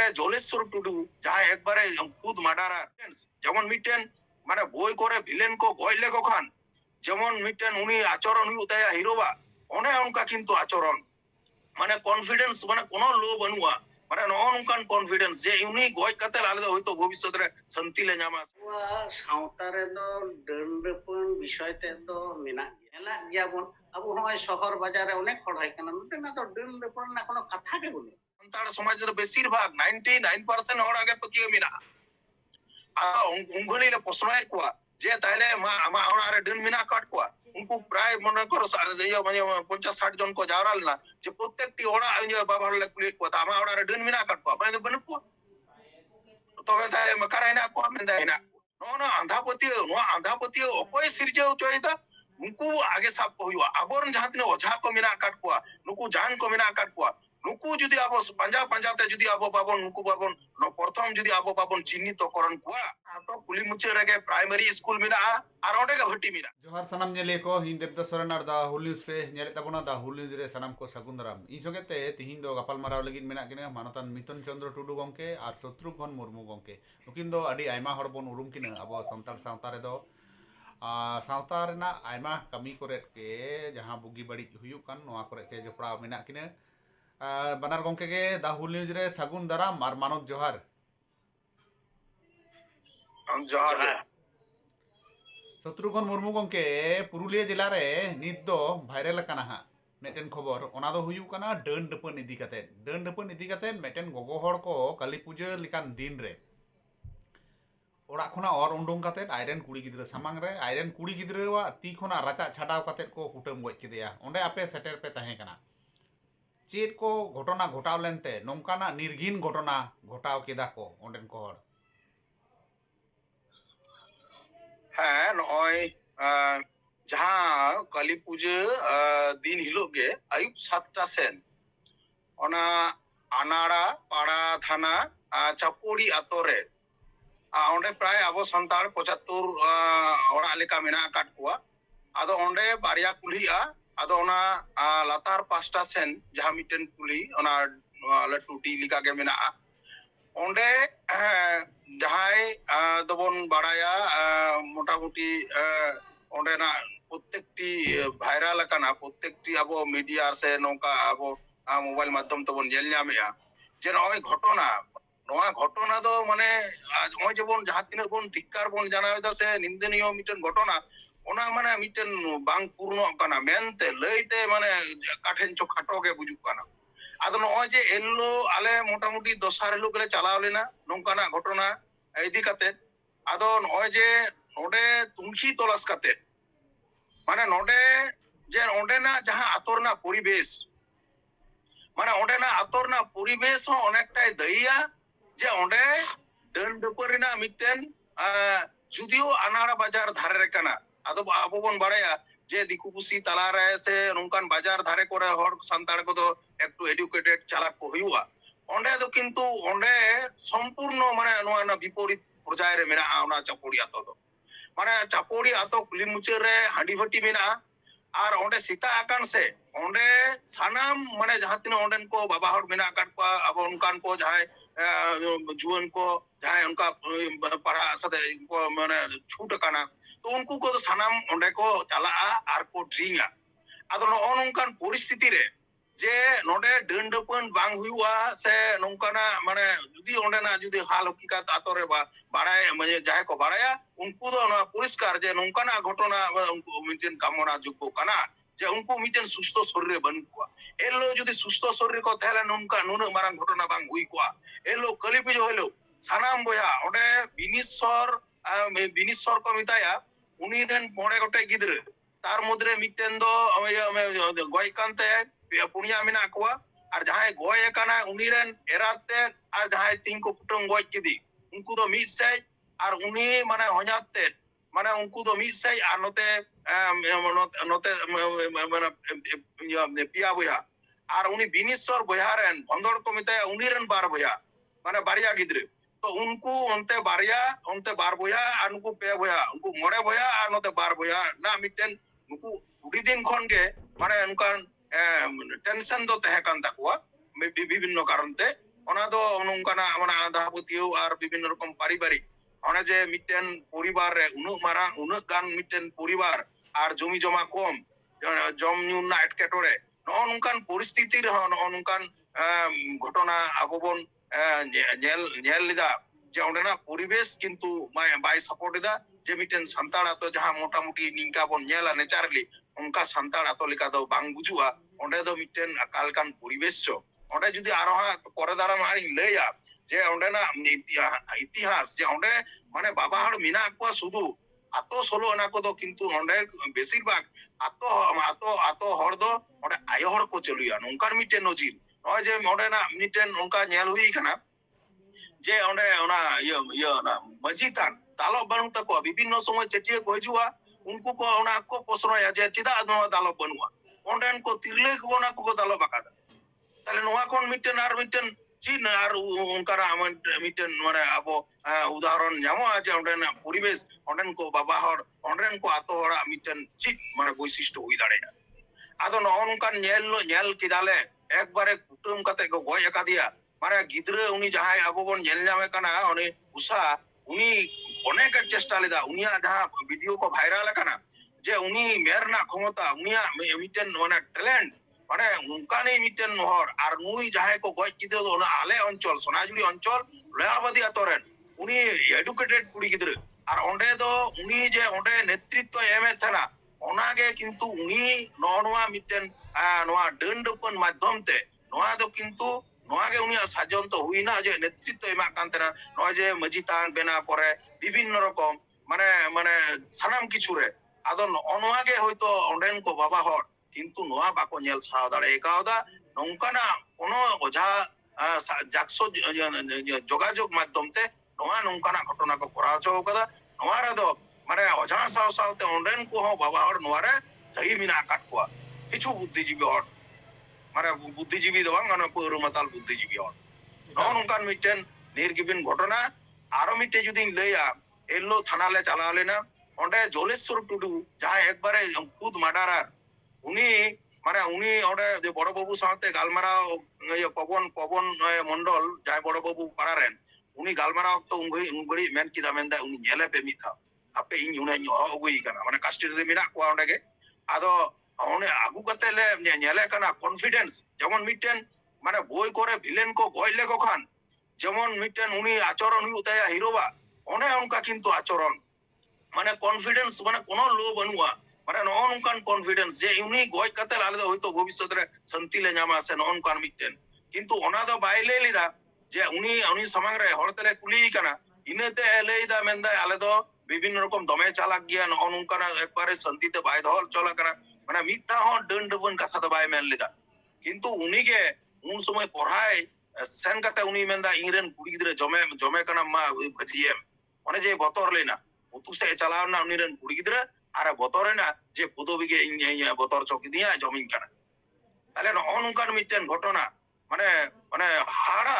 ᱱᱚᱰᱮ ᱡᱚᱞᱮᱥᱥᱚᱨ ᱴᱩᱰᱩ ᱡᱟᱦᱟᱸᱭ ᱮᱠᱵᱟᱨᱮ ᱠᱷᱩᱫ ᱢᱟᱰᱟᱨᱟ ᱡᱮᱢon ᱢᱤᱫᱴᱮᱱ ᱢᱟᱱᱮ ᱵᱳᱭ ᱠᱚᱨᱮ ভিলেন ᱠᱚ ᱜᱚᱡ ᱞᱮᱠᱚ ᱠᱷᱟᱱ ᱡᱮᱢon ᱢᱤᱫᱴᱮᱱ ᱩᱱᱤ ᱟᱪᱚᱨᱚᱱ ᱦᱩᱭᱩᱜ ᱛᱟᱭᱟ ᱦᱤᱨᱳᱣᱟ ᱚᱱᱮ ᱚᱱᱠᱟ ᱠᱤᱱᱛᱩ ᱟᱪᱚᱨᱚᱱ মানে কনফিডেন্স মানে কোনো লো বানুয়া মানে নন কান কনফিডেন্স যে উনি গয় কাতে আলাদা হয়তো ভবিষ্যতে শান্তি লে জামা সাঁওতা রেদো ডাল রপন বিষয় তেদো মেনা মেনা গিয়াবন আবু নয় শহর বাজারে অনেক খড়াই কেন না তো ডাল রপন না কোনো কথা গে বলে সান্তাড় সমাজের বেশিরভাগ নাইনটি নাইন পার্সেন্ট হড় আগে পকিয়ে মিনা উঙ্গুলিলে প্রশ্নয় কোয়া যে তাহলে আমা হড়ারে ডিন মিনা কাট কোয়া উনকু প্রায় মনে করো মানে পঞ্চাশ ষাট জন কো যাওয়াল না যে প্রত্যেকটি ওড়া বাবা হলে কুলিয়ে কোয়া আমা হড়ারে ডিন মিনা কাট কোয়া মানে বনু কোয়া তবে তাহলে মকার হেনা কোয়া মেন্দা হেনা ᱱᱚᱣᱟ ᱟᱸᱫᱷᱟᱯᱟᱹᱛᱤᱭᱟᱹ ᱱᱚᱣᱟ ᱟᱸᱫᱷᱟᱯᱟᱹᱛᱤᱭᱟᱹ ᱚᱠᱚᱭ ᱥᱤᱨᱡᱟᱹᱣ ᱦᱚᱪᱚᱭᱮᱫᱟ ᱩᱱᱠᱩ ᱟᱜᱮ ᱥᱟᱵ ᱠᱚ ᱦᱩᱭᱩᱜᱼᱟ ᱟᱵᱚᱨᱮᱱ ᱡᱟᱦᱟᱸ ᱛᱤᱱᱟᱹᱜ ᱚᱡᱷᱟ ᱠᱚ ᱢᱮᱱᱟᱜ ᱟᱠᱟᱫ ᱠᱚᱣᱟ ᱱᱩᱠᱩ ᱡᱟᱦᱟᱱ ᱠᱚ ᱢᱮᱱᱟᱜ ᱟᱠᱟᱫ ᱠᱚᱣᱟ ᱱᱩᱠᱩ ᱡᱩᱫᱤ ᱟᱵᱚ ᱯᱟᱸᱡᱟ ᱯᱟᱸᱡᱟᱛᱮ ᱡᱩᱫᱤ ᱟᱵᱚ ᱵᱟᱵᱚᱱ ᱱᱩᱠᱩ ᱵᱟᱵᱚᱱ ᱯᱨᱚᱛᱷᱚᱢ ᱡᱩᱫᱤ ᱟᱵᱚ ᱵᱟᱵᱚᱱ ᱪᱤᱱᱦᱤᱛᱚ ᱠᱚᱨᱚᱱ ᱠᱚᱣᱟ ᱛᱚ ᱠᱩᱞᱤ ᱢᱩᱪᱟᱹᱫ ᱨᱮᱜᱮ ᱯᱨᱟᱭᱢᱟᱨᱤ ᱥᱠᱩᱞ ᱢᱮᱱᱟᱜᱼᱟ ᱟᱨ ᱚᱸᱰᱮ ᱜᱮ ᱵᱷᱟᱹᱴᱤ ᱢᱮᱱᱟᱜᱼᱟ ᱡᱚᱦᱟᱨ ᱥᱟᱱᱟᱢ ᱧᱮᱞᱮ ᱠᱚ ᱤᱧ ᱫᱮᱵᱫᱟ ᱥᱚᱨᱮᱱ ᱟᱨ ᱫᱟ ᱦᱩᱞ ᱱᱤᱭᱩᱡ ᱯᱮ ᱧᱮᱞᱮᱫ ᱛᱟᱵᱚᱱᱟ ᱫᱟ ᱦᱩᱞ ᱱᱤᱭᱩᱡ ᱨᱮ ᱥᱟᱱᱟᱢ ᱠᱚ ᱥᱟᱹᱜᱩᱱ ᱫᱟᱨᱟᱢ ᱤᱧ ᱥᱚᱸᱜᱮᱛᱮ ᱛᱤᱦᱤᱧ ᱫᱚ ᱜᱟᱯᱟᱞᱢᱟᱨᱟᱣ ᱞᱟᱹᱜᱤᱫ ᱢᱮᱱᱟᱜ ᱠᱤᱱᱟ ᱢᱟᱱᱚᱛᱟᱱ ᱢᱤᱛᱚᱱ ᱪᱚᱱᱫᱨᱚ ᱴᱩᱰᱩ ᱜᱚᱢᱠᱮ ᱟᱨ ᱥᱚᱛᱨᱩᱜᱷᱚᱱ ᱢᱩᱨᱢᱩ ᱜᱚᱢᱠᱮ ᱱᱩᱠᱤᱱ ᱫᱚ ᱟᱹᱰᱤ ᱟᱭᱢᱟ ᱦᱚᱲ ᱵᱚᱱ ᱩᱨᱩᱢ ᱠᱤᱱᱟ ᱟᱵᱚ ᱥᱟᱱᱛᱟᱲ ᱥᱟᱶᱛᱟ ᱨᱮᱫᱚ ᱥᱟᱶᱛᱟ ᱨᱮᱱᱟᱜ ᱟᱭᱢᱟ ᱠᱟᱹᱢᱤ ᱠᱚᱨᱮᱫ ᱜᱮ ᱡᱟᱦᱟᱸ ᱵᱩᱜᱤ ᱵᱟᱹᱲᱤᱡ ᱦᱩᱭᱩᱜ ᱠᱟᱱ ᱱᱚᱣᱟ ᱠᱚᱨᱮᱫ ᱜᱮ ᱡᱚᱯᱲᱟᱣ ᱢᱮᱱᱟᱜ ᱠᱤᱱᱟ बनार गे दाहुल न्यूज़ रे सगुन दराम और मानव जोहार। शत्रुघ्न मुर्मू गे पुरुलिया जिला रे दो भाइरल मेटेन खबर होना डन डपन इदीकते डन डपन इदीकते मेटेन गगोहर को कलपूजा दिन रे। खुना और उडों आईरन कुड़ी गिद्रे सामांग आईरन कुड़ी गिद्रवा ती खा रचा छाटाव को कुटम गजे अंडे आपे सेटेर पे तहेना ᱪᱮᱫ ᱠᱚ ᱜᱷᱚᱴᱚᱱᱟ ᱜᱷᱚᱴᱟᱣ ᱞᱮᱱᱛᱮ ᱱᱚᱝᱠᱟᱱᱟᱜ ᱱᱤᱨᱜᱷᱤᱱ ᱜᱷᱚᱴᱚᱱᱟ ᱜᱷᱚᱴᱟᱣ ᱠᱮᱫᱟ ᱠᱚ ᱚᱸᱰᱮᱱ ᱠᱚ ᱦᱚᱲ ᱦᱮᱸ ᱱᱚᱜᱼᱚᱭ ᱡᱟᱦᱟᱸ ᱠᱟᱹᱞᱤ ᱯᱩᱡᱟᱹ ᱫᱤᱱ ᱦᱤᱞᱳᱜ ᱜᱮ ᱟᱹᱭᱩᱵ ᱥᱟᱛᱴᱟ ᱥᱮᱱ ᱚᱱᱟ ᱟᱱᱟᱲᱟ ᱯᱟᱲᱟ ᱛᱷᱟᱱᱟ ᱪᱟᱯᱚᱲᱤ ᱟᱛᱳ ᱨᱮ ᱚᱸᱰᱮ ᱯᱨᱟᱭ ᱟᱵᱚ ᱥᱟᱱᱛᱟᱲ ᱯᱚᱸᱪᱟᱛᱛᱳᱨ ᱚᱲᱟᱜ ᱞᱮᱠᱟ ᱢᱮᱱᱟᱜ ᱟᱠᱟᱫ ᱠᱚᱣᱟ ᱟᱫᱚ ᱚᱸᱰᱮ ᱵᱟᱨᱭᱟ ᱠᱩᱞᱦᱤᱜᱼᱟ ᱟᱫᱚ ᱚᱱᱟ ᱞᱟᱛᱟᱨ ᱯᱟᱥᱴᱟ ᱥᱮᱱ ᱡᱟᱦᱟᱸ ᱢᱤᱫᱴᱮᱱ ᱠᱩᱞᱤ ᱚᱱᱟ ᱞᱟᱹᱴᱩ ᱴᱤ ᱞᱮᱠᱟᱜᱮ ᱢᱮᱱᱟᱜᱼᱟ ᱚᱸᱰᱮ ᱡᱟᱦᱟᱸᱭ ᱫᱚᱵᱚᱱ ᱵᱟᱲᱟᱭᱟ ᱢᱚᱴᱟᱢᱩটি ᱚᱸᱰᱮᱱᱟᱜ প্রত্যেকটি ভাইরাল আকানা প্রত্যেকটি আবো মিডিয়া সে নৌকা আবো মোবাইল মাধ্যম তবন জেল নামেয়া। যে নয় ঘটনা, নয়া ঘটনা তো মানে নয় যেমন যাহা তিনক বন, ধিক্কার বন জানায় সে নিন্দনীয় মিটেন ঘটনা ᱚᱱᱟ ᱢᱟᱱᱮ ᱢᱤᱫᱴᱮᱱ ᱵᱟᱝ ᱯᱩᱨᱱᱚᱜ ᱠᱟᱱᱟ ᱢᱮᱱᱛᱮ ᱞᱟᱹᱭᱛᱮ ᱢᱟᱱᱮ ᱠᱟᱴᱷᱮᱱ ᱪᱚ ᱠᱷᱟᱴᱚ ᱜᱮ ᱵᱩᱡᱩᱜ ᱠᱟᱱᱟ ᱟᱫᱚ ᱱᱚᱜᱼᱚᱭ ᱡᱮ ᱮᱱᱞᱳ ᱟᱞᱮ ᱢᱚᱴᱟᱢᱩᱴᱤ ᱫᱚᱥᱟᱨ ᱦᱤᱞᱳᱜ ᱞᱮ ᱪᱟᱞᱟᱣ ᱞᱮᱱᱟ ᱱᱚᱝᱠᱟᱱᱟᱜ ᱜᱷᱚᱴᱚᱱᱟ ᱤᱫᱤ ᱠᱟᱛᱮᱫ ᱟᱫᱚ ᱱᱚᱜᱼᱚᱭ ᱡᱮ ᱱᱚᱰᱮ ᱛᱩᱝᱠᱷᱤ ᱛᱚᱞᱟᱥ ᱠᱟᱛᱮᱫ ᱢᱟᱱᱮ ᱱᱚᱰᱮ ᱡᱮ ᱚᱸᱰᱮᱱᱟᱜ ᱡᱟᱦᱟᱸ ᱟᱛᱳ ᱨᱮᱱᱟᱜ ᱯᱚᱨᱤᱵᱮᱥ ᱢᱟᱱᱮ ᱚᱸᱰᱮᱱᱟᱜ ᱟᱛᱳ ᱨᱮᱱᱟᱜ ᱯᱚᱨᱤᱵᱮᱥ ᱦᱚᱸ ᱚᱱᱮᱠᱴᱟᱭ হো ᱡᱮ ᱚᱸᱰᱮ যে ওডে ডন ডপরিনা ᱡᱩᱫᱤᱭᱳ যদিও ᱵᱟᱡᱟᱨ ᱫᱷᱟᱨᱮ ᱨᱮ ᱠᱟᱱᱟ ᱟᱫᱚ ᱟᱵᱚ ᱵᱚᱱ ᱵᱟᱲᱟᱭᱟ ᱡᱮ ᱫᱤᱠᱩ ᱯᱩᱥᱤ ᱛᱟᱞᱟᱨᱮ ᱥᱮ ᱱᱚᱝᱠᱟᱱ ᱵᱟᱡᱟᱨ ᱫᱷᱟᱨᱮ ᱠᱚᱨᱮ ᱦᱚᱲ ᱥᱟᱱᱛᱟᱲ ᱠᱚᱫᱚ ᱮᱠᱴᱩ ᱮᱰᱩকেᱴᱮᱰ ᱪᱟᱞᱟᱜ ᱠᱚ ᱦᱩᱭᱩᱜᱼᱟ ᱚᱸᱰᱮ ᱫᱚ ᱠᱤᱱᱛᱩ ᱚᱸᱰᱮ ᱥᱚᱢᱯᱩᱨᱱᱚ ᱢᱟᱱᱮ ᱱᱚᱣᱟ ᱨᱮᱱᱟᱜ ᱵᱤᱯᱚᱨᱤᱛ ᱯᱚᱨᱡᱟᱭ ᱨᱮ ᱢᱮᱱᱟᱜᱼᱟ ᱚᱱᱟ ᱪᱟᱯᱚᱲᱤ ᱟᱛᱚ ᱫᱚ ᱢᱟᱱᱮ ᱪᱟᱯᱚᱲᱤ ᱟᱛᱚ ᱠᱩᱞᱤ ᱢᱩᱪᱟᱹᱫ ᱨᱮ ᱦᱟᱺᱰᱤ ᱵᱷᱟᱹᱴᱤ ᱢᱮᱱᱟᱜᱼᱟ ᱟᱨ ᱚᱸᱰᱮ ᱥᱮᱛᱟᱜ ᱟᱠᱟᱱ ᱥᱮ ᱚᱸᱰᱮ ᱥᱟᱱᱟᱢ ᱢᱟᱱᱮ ᱡᱟᱦᱟᱸ ᱛᱤᱱᱟᱹᱜ ᱚᱸᱰᱮᱱ ᱠᱚ ᱵᱟᱵᱟ ᱦᱚᱲ ᱢᱮᱱᱟᱜ ᱟᱠᱟᱫ ᱠᱚᱣᱟ ᱟᱵᱚ ᱚᱱᱠᱟᱱ ᱠᱚ ᱡᱟᱦᱟᱸᱭ ᱡᱩᱣᱟᱹᱱ ᱠᱚ ᱡᱟᱦᱟᱸᱭ ᱚᱱᱠᱟ ᱯᱟᱲᱦᱟᱜ ᱥᱟᱛᱮ ᱠᱚ ᱢᱟᱱᱮ ᱪᱷᱩᱴ ᱟᱠᱟᱱᱟ ᱛᱚ ᱩᱱᱠᱩ ᱠᱚᱫᱚ ᱥᱟᱱᱟᱢ ᱚᱸᱰᱮ ᱠᱚ ᱪᱟᱞᱟᱜᱼᱟ ᱟᱨ ᱠᱚ ᱰᱨᱤᱝᱟ ᱟᱫᱚ ᱱᱚᱜᱼᱚ ᱱᱚᱝᱠᱟᱱ ᱯᱚᱨᱤᱥᱛᱷᱤᱛᱤ ᱨᱮ ᱡᱮ ᱱᱚᱰᱮ ᱰᱟᱹᱱ ᱰᱟᱹᱯᱟᱹᱱ ᱵᱟᱝ ᱦᱩᱭᱩᱜᱼᱟ ᱥᱮ ᱱᱚᱝᱠᱟᱱᱟᱜ ᱢᱟᱱᱮ ᱡᱩᱫᱤ ᱚᱸᱰᱮᱱᱟᱜ ᱡᱩᱫᱤ ᱦᱟᱞ ᱦᱚᱠᱤᱠᱟᱛ ᱟᱛᱳ ᱨᱮ ᱵᱟᱲᱟᱭ ᱡᱟᱦᱟᱸᱭ ᱠᱚ ᱵᱟᱲᱟᱭᱟ ᱩᱱᱠᱩ ᱫᱚ ᱱᱚᱣᱟ ᱯᱚᱨᱤᱥᱠᱟᱨ ᱡᱮ ᱱᱚᱝᱠᱟᱱᱟᱜ ᱜᱷᱚᱴᱚᱱᱟ ᱩᱱᱠᱩ ᱢᱤᱫᱴᱮᱱ ᱠᱟᱢᱚᱱᱟ ᱡᱳᱜᱽᱜᱚ ᱠᱟᱱᱟ ᱡᱮ ᱩᱱᱠᱩ ᱢᱤᱫᱴᱮᱱ ᱥᱩস্থ ᱥᱚᱨᱤᱨ ᱨᱮ ᱵᱟᱹᱱᱩᱜ ᱠᱚᱣᱟ ᱮᱱᱦᱤᱞᱳᱜ ᱡᱩᱫᱤ ᱥᱩস্থ ᱥᱚᱨᱤᱨ ᱨᱮᱠᱚ ᱛᱟᱦᱮᱸ ᱞᱮᱱ ᱱᱚᱝᱠᱟ ᱱᱩᱱᱟᱹᱜ ᱢᱟᱨᱟᱝ ᱜᱷᱚᱴᱚᱱᱟ ᱵᱟᱝ ᱦᱩᱭ ᱠᱚᱜᱼᱟ ᱮᱱᱦᱤᱞᱳᱜ ᱠᱟᱹᱞᱤ ᱯᱩᱡᱟᱹ ᱦᱤᱞᱳᱜ ᱥᱟᱱᱟᱢ ᱵᱚᱭᱦᱟ ᱚᱸᱰᱮ ᱵᱤᱱᱤᱥᱥᱚᱨ ᱵᱤᱱᱤᱥᱥᱚᱨ ᱠᱚ ᱢᱮᱛᱟᱭᱟ উনি রেন পড়ে গটে গিদ্রে। তার মধ্যে মিটেন দো গয় কান্তে পুনিয়া মিনা কোয়া, আর যাহাই গয় কানা উনি রেন এরাতে, আর যাহাই তিন কো কুটুম গয় কিদি। উনকু দো মিট সাই আর উনি মানে হজাতে মানে উনকু দো মিট সাই আর নতে নতে মানে পিয়া বয়া আর উনি বিনিশ্বর কো মিতায়া উনি রেন বার বয়া মানে বারিয়া গিদ্রে। ᱛᱚ ᱩᱱᱠᱩ ᱚᱱᱛᱮ ᱵᱟᱨᱭᱟ ᱚᱱᱛᱮ ᱵᱟᱨ ᱵᱚᱭᱦᱟ ᱟᱨ ᱱᱩᱠᱩ ᱯᱮ ᱵᱚᱭᱦᱟ ᱩᱱᱠᱩ ᱢᱚᱬᱮ ᱵᱚᱭᱦᱟ ᱟᱨ ᱱᱚᱛᱮ ᱵᱟᱨ ᱵᱚᱭᱦᱟ ᱨᱮᱱᱟᱜ ᱢᱤᱫᱴᱮᱱ ᱱᱩᱠᱩ ᱦᱩᱰᱤ ᱫᱤᱱ ᱠᱷᱚᱱ ᱜᱮ ᱢᱟᱱᱮ ᱚᱱᱠᱟᱱ ᱴᱮᱱᱥᱚᱱ ᱫᱚ ᱛᱟᱦᱮᱸ ᱠᱟᱱ ᱛᱟᱠᱚᱣᱟ বিভিন্ন কারণতে ᱚᱱᱟ ᱫᱚ ᱱᱚᱝᱠᱟᱱᱟᱜ ᱢᱟᱱᱮ ᱟᱸᱫᱷᱟ ᱯᱟᱹᱛᱭᱟᱹᱣ ᱟᱨ বিভিন্ন ᱨᱚᱠᱚᱢ ᱯᱟরিবারিক ᱚᱱᱮ ᱡᱮ ᱢᱤᱫᱴᱮᱱ ᱯᱚᱨᱤᱵᱟᱨ ᱨᱮ ᱩᱱᱟᱹᱜ ᱢᱟᱨᱟᱝ ᱩᱱᱟᱹᱜ ᱜᱟᱱ ᱢᱤᱫᱴᱮᱱ ᱯᱚᱨᱤᱵᱟᱨ ᱟᱨ ᱡᱚᱢᱤ ᱡᱚᱢᱟ ᱠᱚᱢ ᱡᱚᱢ ᱧᱩ ᱨᱮᱱᱟᱜ ᱮᱴᱠᱮᱴᱚᱬᱮ ᱱᱚᱜᱼᱚ ᱱᱚᱝᱠᱟᱱ ᱯᱚᱨᱤᱥᱛᱷᱤᱛᱤ ᱨᱮᱦᱚᱸ ᱱᱚᱜᱼᱚ ᱱᱚᱝᱠᱟᱱ ঘটনা ᱟᱵᱚ ᱵᱚᱱ ᱧᱮᱞ ᱞᱮᱫᱟ ᱡᱮ ᱚᱸᱰᱮᱱᱟᱜ ᱯᱚᱨᱤᱵᱮᱥ ᱠᱤᱱᱛᱩ ᱵᱟᱭ ᱥᱟᱯᱚᱨᱴ ᱮᱫᱟ ᱡᱮ ᱢᱤᱫᱴᱮᱱ ᱥᱟᱱᱛᱟᱲ ᱟᱛᱳ ᱡᱟᱦᱟᱸ ᱢᱚᱴᱟᱢᱩᱴᱤ ᱱᱤᱝᱠᱟ ᱵᱚᱱ ᱧᱮᱞᱟ ᱱᱮᱪᱟᱨᱞᱤ ᱚᱱᱠᱟ ᱥᱟᱱᱛᱟᱲ ᱟᱛᱳ ᱞᱮᱠᱟ ᱫᱚ ᱵᱟᱝ ᱵᱩᱡᱩᱜᱼᱟ ᱚᱸᱰᱮ ᱫᱚ ᱢᱤᱫᱴᱮᱱ ᱟᱠᱟᱞᱠᱟᱱ ᱯᱚᱨᱤᱵᱮᱥ ᱪᱚ ᱚᱸᱰᱮ ᱡᱩᱫᱤ ᱟᱨᱚ ᱦᱟᱸᱜ ᱯᱚᱨᱮ ᱫᱟᱨᱟᱢ ᱟᱨᱤᱧ ᱞᱟᱹᱭᱟ ᱡᱮ ᱚᱸᱰᱮᱱᱟᱜ ইতিহাস ᱡᱮ ᱚᱸᱰᱮ ᱢᱟᱱᱮ ᱵᱟᱵᱟ ᱦᱚᱲ ᱢᱮᱱᱟᱜ ᱠᱚᱣᱟ ᱥᱩᱫᱷᱩ ᱟᱛᱳ ᱥᱳᱞᱳ ᱚᱱᱟ ᱠᱚᱫᱚ ᱠᱤᱱᱛᱩ ᱚᱸᱰᱮ ᱵᱮᱥᱤᱨ ᱵᱷᱟᱜᱽ ᱟᱛᱳ ᱟᱛᱳ ᱟᱛᱳ ᱦᱚᱲ ᱫᱚ ᱚᱸᱰᱮ ᱟᱭᱳ ᱦᱚᱲ ᱠᱚ ᱪᱟᱹᱞᱩᱭᱟ ᱱᱚᱝᱠᱟᱱ ᱢᱤᱫᱴᱮᱱ ᱱᱚᱡᱤᱨ ᱱᱚᱜᱼᱚᱭ ᱡᱮ ᱚᱸᱰᱮᱱᱟᱜ ᱢᱤᱫᱴᱮᱱ ᱚᱱᱠᱟ ᱧᱮᱞ ᱦᱩᱭ ᱠᱟᱱᱟ ᱡᱮ ᱚᱸᱰᱮ ᱚᱱᱟ ᱤᱭᱟᱹ ᱤᱭᱟᱹ ᱚᱱᱟ ᱢᱟᱺᱡᱷᱤ ᱛᱷᱟᱱ ᱫᱟᱞᱚᱵ ᱵᱟᱹᱱᱩᱜ ᱛᱟᱠᱚᱣᱟ ᱵᱤᱵᱷᱤᱱᱱᱚ ᱥᱚᱢᱚᱭ ᱪᱟᱹᱴᱤᱭᱟᱹ ᱠᱚ ᱦᱤᱡᱩᱜᱼᱟ ᱩᱱᱠᱩ ᱠᱚ ᱚᱱᱟ ᱠᱚ ᱯᱚᱥᱱᱚᱭᱟ ᱡᱮ ᱪᱮᱫᱟᱜ ᱱᱚᱣᱟ ᱫᱟᱞᱚᱵ ᱵᱟᱹᱱᱩᱜᱼᱟ ᱚᱸᱰᱮᱱ ᱠᱚ ᱛᱤᱨᱞᱟᱹ ᱠᱚ ᱚᱱᱟ ᱠᱚᱠᱚ ᱫᱟᱞᱚᱵ ᱟᱠᱟᱫᱟ ᱛᱟᱦᱞᱮ ᱱᱚᱣᱟ ᱠᱷᱚᱱ ᱢᱤᱫᱴᱮᱱ ᱟᱨ ᱢᱤᱫᱴᱮᱱ ᱪᱤᱱ ᱟᱨ ᱚᱱᱠᱟᱱᱟᱜ ᱢᱤᱫᱴᱮᱱ ᱢᱟᱱᱮ ᱟᱵᱚ ᱩᱫᱟᱦᱚᱨᱚᱱ ᱧᱟᱢᱚᱜᱼᱟ ᱡᱮ ᱚᱸᱰᱮᱱᱟᱜ ᱯᱚᱨᱤᱵᱮᱥ ᱚᱸᱰᱮᱱ ᱠᱚ ᱵᱟᱵᱟ ᱦᱚᱲ ᱚᱸᱰᱮᱱ ᱠᱚ ᱟᱛᱳ ᱦᱚᱲᱟᱜ ᱢᱤᱫᱴᱮᱱ ᱪᱤᱫ ᱢᱟᱱᱮ ᱵᱳᱭᱥᱤᱥᱴᱚ ᱦᱩᱭ ᱫᱟᱲᱮᱭᱟᱜᱼᱟ ᱟᱫᱚ ᱱᱚᱜᱼᱚ ᱱᱚᱝᱠᱟᱱ ᱧᱮᱞ ᱧᱮᱞ ᱠᱮᱫᱟᱞᱮ ᱮᱠᱵᱟᱨᱮ ᱠᱩᱴᱟᱹᱢ ᱠᱟᱛᱮ ᱠᱚ ᱜᱚᱡ ᱟᱠᱟᱫᱮᱭᱟ ᱢᱟᱱᱮ ᱜᱤᱫᱽᱨᱟᱹ ᱩᱱᱤ ᱡᱟᱦᱟᱸᱭ ᱟᱵᱚ ᱵᱚᱱ ᱧᱮᱞ ᱧᱟᱢᱮ ᱠᱟᱱᱟ ᱩᱱᱤ ᱩᱥᱟ ᱩᱱᱤ ᱚᱱᱮᱠ ᱮ ᱪᱮᱥᱴᱟ ᱞᱮᱫᱟ ᱩᱱᱤᱭᱟᱜ ᱡᱟᱦᱟᱸ ᱵᱷᱤᱰᱤᱭᱳ ᱠᱚ ᱵᱷᱟᱭᱨᱟᱞ ᱟᱠᱟᱱᱟ ᱡᱮ ᱩᱱᱤ ᱢᱮᱨ ᱨᱮᱱᱟᱜ ᱠᱷᱚᱢᱚᱛᱟ ᱩᱱᱤᱭᱟᱜ ᱢᱤᱫᱴᱮᱱ ᱢᱟᱱᱮ ᱴᱮᱞᱮᱱᱴ ᱢᱟᱱᱮ ᱚᱱᱠᱟᱱᱤᱡ ᱢᱤᱫᱴᱮᱱ ᱦᱚᱲ ᱟᱨ ᱱᱩᱭ ᱡᱟᱦᱟᱸᱭ ᱠᱚ ᱜᱚᱡ ᱠᱮᱫᱮ ᱫᱚ ᱚᱱᱟ ᱟᱞᱮ ᱚᱧᱪᱚᱞ ᱥᱚᱱᱟᱡᱩᱲᱤ ᱚᱧᱪᱚᱞ ᱞᱚᱭᱟᱵᱟᱫᱤ ᱟᱛᱳ ᱨᱮᱱ ᱩᱱᱤ ᱮᱰᱩᱠᱮᱴᱮᱰ ᱠᱩᱲᱤ ᱜᱤᱫᱽᱨᱟᱹ ᱟᱨ ᱚᱸᱰᱮ ᱫᱚ ᱩᱱᱤ ᱡᱮ ᱚᱸᱰᱮ ᱱᱮᱛᱨᱤᱛᱚᱭ ᱮᱢᱮᱫ ᱛᱟᱦᱮᱱᱟ ᱚᱱᱟᱜᱮ ᱠᱤᱱᱛᱩ ᱩᱱᱤ ᱱᱚᱜᱼᱚ ᱱᱚᱣᱟ ᱢᱤᱫᱴᱮᱱ ᱱᱚᱣᱟ ᱰᱟᱹᱱ ᱰᱟᱹᱯᱟᱹᱱ ᱢᱟᱫᱽᱫᱷᱚᱢ ᱛᱮ ᱱᱚᱣᱟ ᱫᱚ ᱠᱤᱱᱛᱩ ᱱᱚᱣᱟ ᱜᱮ ᱩᱱᱤᱭᱟᱜ ᱥᱟᱡᱚᱱ ᱫᱚ ᱦᱩᱭᱱᱟ ᱡᱮ ᱱᱮᱛᱨᱤᱛᱚ ᱮᱢᱟᱜ ᱠᱟᱱ ᱛᱟᱦᱮᱱᱟ ᱱᱚᱜᱼᱚᱭ ᱡᱮ ᱢᱟᱹᱡᱷᱤ ᱛᱷᱟᱱ ᱵᱮᱱᱟᱣ ᱠᱚᱨᱮ ᱵᱤᱵᱷᱤᱱᱱᱚ ᱨᱚᱠᱚᱢ ᱢᱟᱱᱮ ᱢᱟᱱᱮ ᱥᱟᱱᱟᱢ ᱠᱤᱪᱷᱩ ᱨᱮ ᱟᱫᱚ ᱱᱚᱜᱼᱚ ᱱᱚᱣᱟ ᱜᱮ ᱦᱳᱭᱛᱳ ᱚᱸᱰᱮᱱ ᱠᱚ ᱵᱟᱵᱟ ᱦᱚᱲ ᱠᱤᱱᱛᱩ ᱱᱚᱣᱟ ᱵᱟᱠᱚ ᱧᱮᱞ ᱥᱟᱦᱟᱣ ᱫᱟᱲᱮ ᱠᱟᱣᱫᱟ ᱱᱚᱝᱠᱟᱱᱟᱜ ᱠᱳᱱᱳ ᱚᱡᱷᱟ ᱡᱟᱠᱥᱚ ᱡᱳᱜᱟᱡᱳᱜᱽ ᱢᱟᱫᱽᱫᱷᱚᱢ ᱛᱮ ᱱᱚᱣᱟ ᱱᱚᱝᱠᱟᱱᱟᱜ ᱜᱷᱚᱴᱚᱱᱟ ᱠᱚ ᱠᱚᱨᱟᱣ ᱦᱚᱪᱚ ᱟᱠᱟᱫᱟ ᱱᱚᱣᱟ ᱨᱮᱫᱚ মানে ᱚᱡᱷᱟ ᱥᱟᱶ ᱥᱟᱶᱛᱮ ᱚᱸᱰᱮᱱ ᱠᱚᱦᱚᱸ ᱵᱟᱵᱟ ᱦᱚᱲ ᱱᱚᱣᱟ ᱨᱮ ᱫᱟᱹᱭᱤ ᱢᱮᱱᱟᱜ ᱟᱠᱟᱫ ᱠᱚᱣᱟ ᱠᱤᱪᱷᱩ ᱵᱩᱫᱽᱫᱷᱤᱡᱤᱵᱤ ᱦᱚᱲ ᱢᱟᱱᱮ ᱵᱩᱫᱽᱫᱷᱤᱡᱤᱵᱤ ᱫᱚ ᱵᱟᱝ ᱚᱱᱟ ᱯᱟᱹᱣᱨᱟᱹ ᱢᱟᱛᱟᱞ ᱵᱩᱫᱽᱫᱷᱤᱡᱤᱵᱤ ᱦᱚᱲ ᱱᱚᱜᱼᱚ ᱱᱚᱝᱠᱟᱱ ᱢᱤᱫᱴᱮᱱ ᱱᱤᱨᱜᱤᱵᱤᱱ ᱜᱷᱚᱴᱚᱱᱟ ᱟᱨᱚ ᱢᱤᱫᱴᱮᱡ ᱡᱩᱫᱤᱧ ᱞᱟᱹᱭᱟ ᱮᱞᱞᱳ ᱛᱷᱟᱱᱟ ᱞᱮ ᱪᱟᱞᱟᱣ ᱞᱮᱱᱟ ᱚᱸᱰᱮ ᱡᱚᱞᱮᱥᱥᱚᱨ ᱴᱩᱰᱩ ᱡᱟᱦᱟᱸᱭ ᱮᱠᱵᱟᱨᱮ ᱠᱷᱩᱫ ᱢᱟᱰᱟᱨᱟᱨ ᱩᱱᱤ ᱢᱟᱱᱮ ᱩᱱᱤ ᱚᱸᱰᱮ ᱵᱚᱲᱚ ᱵᱟᱹᱵᱩ ᱥᱟᱶᱛᱮ ᱜᱟᱞᱢᱟᱨᱟᱣ ᱯᱚᱵᱚᱱ ᱯᱚᱵᱚᱱ ᱢᱚᱱᱰᱚᱞ ᱡᱟᱦᱟᱸᱭ ᱵᱚᱲᱚ ᱵᱟᱹᱵᱩ ᱯᱟᱲᱟ ᱨᱮᱱ ᱩᱱᱤ ᱜᱟᱞᱢᱟᱨᱟᱣ ᱚᱠᱛᱚ ᱩᱱ ᱜᱷᱟᱹᱲᱤᱡ ᱢᱮᱱ ᱠᱮᱫᱟ ᱢᱮᱱᱫᱟ ᱩᱱᱤ ᱧᱮᱞᱮᱯᱮ ᱢᱤᱫ ᱫᱷᱟᱣ ᱟᱯᱮ ᱤᱧ ᱚᱱᱟ ᱦᱚᱦᱚ ᱟᱹᱜᱩᱭ ᱠᱟᱱᱟ ᱢᱟᱱᱮ ᱠᱟᱥᱴᱚᱰᱤ ᱨᱮ ᱢᱮᱱᱟᱜ ᱠᱚᱣᱟ ᱚᱸᱰᱮ ᱜᱮ ᱟᱫᱚ ᱚᱱᱮ ᱟᱹᱜᱩ ᱠᱟᱛᱮ ᱞᱮ ᱧᱮᱞᱮ ᱠᱟᱱᱟ ᱠᱚᱱᱯᱷᱤᱰᱮᱱᱥ ᱡᱮᱢᱚᱱ ᱢᱤᱫᱴᱮᱱ মানে বই করে ভিলেন কো গয় লেখো খান, যেমন মিটেন উনি আচরণ হুᱭᱩᱜ ᱛᱟᱭᱟ হিরোবা ᱚᱱᱮ ᱚᱱᱠᱟ ᱠᱤᱱᱛᱩ আচরণ মানে কনফিডেন্স মানে কোনো লো বানুয়া মানে নয় অনকান কনফিডেন্স যে উনি গয় কাতে আলাদা হয়তো ভবিষ্যৎ রে শান্তি লে জামা আছে নয় অনকান মিটেন কিন্তু ওনা দো বাই লে লিদা যে উনি উনি সমাং রে হড় তেলে কুলি কানা, ইনতে লেইদা মেন্দা আলাদা বিভিন্ন রকম দমে চালাক গিয়া নহ অনঙ্কানা একবারে সন্ধিতে বাই ধল, চলা করা। মানে মিথ্যা হন, ডন ডবন কথা তো বাই মেন লিদা। কিন্তু উনিগে উন সময় করায় সেন কাতে উনি মেন্দা ইংরেন কুড়ি গিদ্রে জমে জমে কানা মা ভজিয়ে মানে যে বতর লেনা উতু সে চালাও না উনি রেন কুড়ি গিদ্রে আর বতর না, যে পদবিগে বতর চকি দিয়া জমিন কানা। তাহলে নহ অনঙ্কান মিটেন ঘটনা মানে মানে হাড়া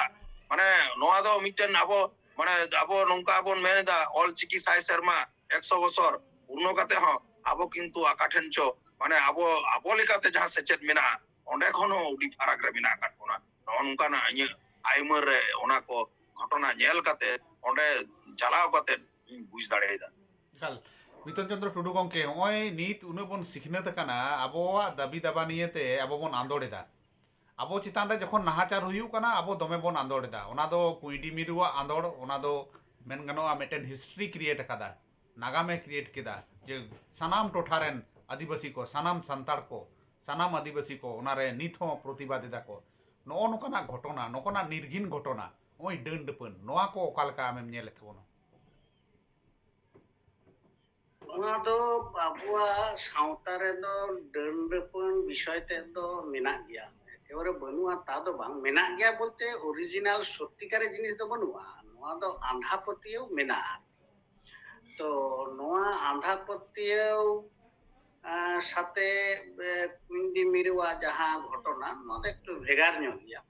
মানে নোয়া দো মিটেন আবো ᱢᱟᱱᱮ ᱟᱵᱚ ᱱᱚᱝᱠᱟ ᱵᱚᱱ ᱢᱮᱱᱮᱫᱟ ᱚᱞᱪᱤᱠᱤ ᱥᱟᱭ ᱥᱮᱨᱢᱟ ᱮᱠᱥᱚ ᱵᱚᱥᱚᱨ ᱯᱩᱨᱱᱚ ᱠᱟᱛᱮ ᱦᱚᱸ ᱟᱵᱚ ᱠᱤᱱᱛᱩ ᱟᱠᱟ ᱴᱷᱮᱱ ᱪᱚ ᱢᱟᱱᱮ ᱟᱵᱚ ᱟᱵᱚ ᱞᱮᱠᱟᱛᱮ ᱡᱟᱦᱟᱸ ᱥᱮᱪᱮᱫ ᱢᱮᱱᱟᱜᱼᱟ ᱚᱸᱰᱮ ᱠᱷᱚᱱ ᱦᱚᱸ ᱟᱹᱰᱤ ᱯᱷᱟᱨᱟᱠ ᱨᱮ ᱢᱮᱱᱟᱜ ᱟᱠᱟᱫ ᱵᱚᱱᱟ ᱱᱚᱜᱼᱚ ᱱᱚᱝᱠᱟᱱᱟᱜ ᱤᱧᱟᱹᱜ ᱟᱭᱢᱟᱹ ᱨᱮ ᱚᱱᱟ ᱠᱚ ᱜᱷᱚᱴᱚᱱᱟ ᱧᱮᱞ ᱠᱟᱛᱮ ᱚᱸᱰᱮ ᱪᱟᱞᱟᱣ ᱠᱟᱛᱮ ᱤᱧ ᱵᱩᱡ ᱫᱟᱲᱮᱭᱟᱫᱟ ᱵᱤᱛᱚᱱ ᱪᱚᱱᱫᱨᱚ ᱴᱩᱰᱩ ᱜᱚᱝᱠᱮ ᱱᱚᱜᱼᱚᱭ ᱱᱤᱛ ᱩᱱᱟᱹᱜ ᱵᱚᱱ ᱥᱤᱠᱷᱱᱟᱹᱛ ᱟᱠᱟᱱᱟ ᱟᱵᱚᱣᱟᱜ ᱫᱟᱵᱤ ᱫᱟᱵᱟ ᱱᱤᱭᱮᱛᱮ ᱟᱵᱚ ᱵᱚᱱ ᱟᱸᱫᱳᱲ ᱮᱫᱟ ᱟᱵᱚ ᱪᱮᱛᱟᱱ ᱨᱮ ᱡᱚᱠᱷᱚᱱ ᱱᱟᱦᱟᱪᱟᱨ ᱦᱩᱭᱩᱜ ᱠᱟᱱᱟ ᱟᱵᱚ ᱫᱚᱢᱮ ᱵᱚᱱ ᱟᱸᱫᱳᱲ ᱮᱫᱟ ᱚᱱᱟ ᱫᱚ ᱠᱩᱸᱭᱰᱤ ᱢᱤᱨᱩᱣᱟᱜ ᱟᱸᱫᱳᱲ ᱚᱱᱟ ᱫᱚ ᱢᱮᱱ ᱜᱟᱱᱚᱜᱼᱟ ᱢᱤᱫᱴᱮᱱ ᱦᱤᱥᱴᱨᱤ ᱠᱨᱤᱭᱮᱴ ᱟᱠᱟᱫᱟ ᱱᱟᱜᱟᱢᱮ ᱠᱨᱤᱭᱮᱴ ᱠᱮᱫᱟ ᱡᱮ ᱥᱟᱱᱟᱢ ᱴᱚᱴᱷᱟ ᱨᱮᱱ ᱟᱹᱫᱤᱵᱟᱹᱥᱤ ᱠᱚ ᱥᱟᱱᱟᱢ ᱥᱟᱱᱛᱟᱲ ᱠᱚ ᱥᱟᱱᱟᱢ ᱟᱹᱫᱤᱵᱟᱹᱥᱤ ᱠᱚ ᱚᱱᱟᱨᱮ ᱱᱤᱛ ᱦᱚᱸ ᱯᱨᱚᱛᱤᱵᱟᱫ ᱮᱫᱟ ᱠᱚ ᱱᱚᱜᱼᱚ ᱱᱚᱝᱠᱟᱱᱟᱜ ᱜᱷᱚᱴᱚᱱᱟ ᱱᱚᱝᱠᱟᱱᱟᱜ ᱱᱤᱨᱜᱷᱤᱱ ᱜᱷᱚᱴᱚᱱᱟ ᱱᱚᱜᱼᱚᱭ ᱰᱟᱹᱱ ᱰᱟᱹᱯᱟᱹᱱ ᱱᱚᱣᱟ ᱠᱚ ᱚᱠᱟ ᱞᱮᱠᱟ ᱟᱢᱮᱢ ᱧᱮᱞᱮᱫ ᱛᱟᱵᱚᱱᱟ ᱚᱱᱟ ᱫᱚ ᱟᱵᱚᱣᱟᱜ ᱥᱟᱶᱛᱟ ᱨᱮᱫᱚ ᱰᱟᱹᱱ ᱰᱟᱹᱯᱟᱹᱱ ᱵᱤᱥᱚᱭ ᱛᱮᱫ ᱫᱚ ᱢᱮᱱᱟᱜ ᱜᱮᱭᱟ এবারে ᱵᱟᱹᱱᱩᱜᱼᱟ তা তো বাং মেনা গিয়া বলতে অরিজিনাল সত্যিকারে জিনিস তো ᱵᱟᱹᱱᱩᱜᱼᱟ নোয়া তো আন্ধা পাতিয়াও মেনা। তো নোয়া আন্ধা পাতিয়াও সাথে কুইন্ডি মিরুয়া যাহা ঘটনা, নোয়া একটু ভেগার নিয়া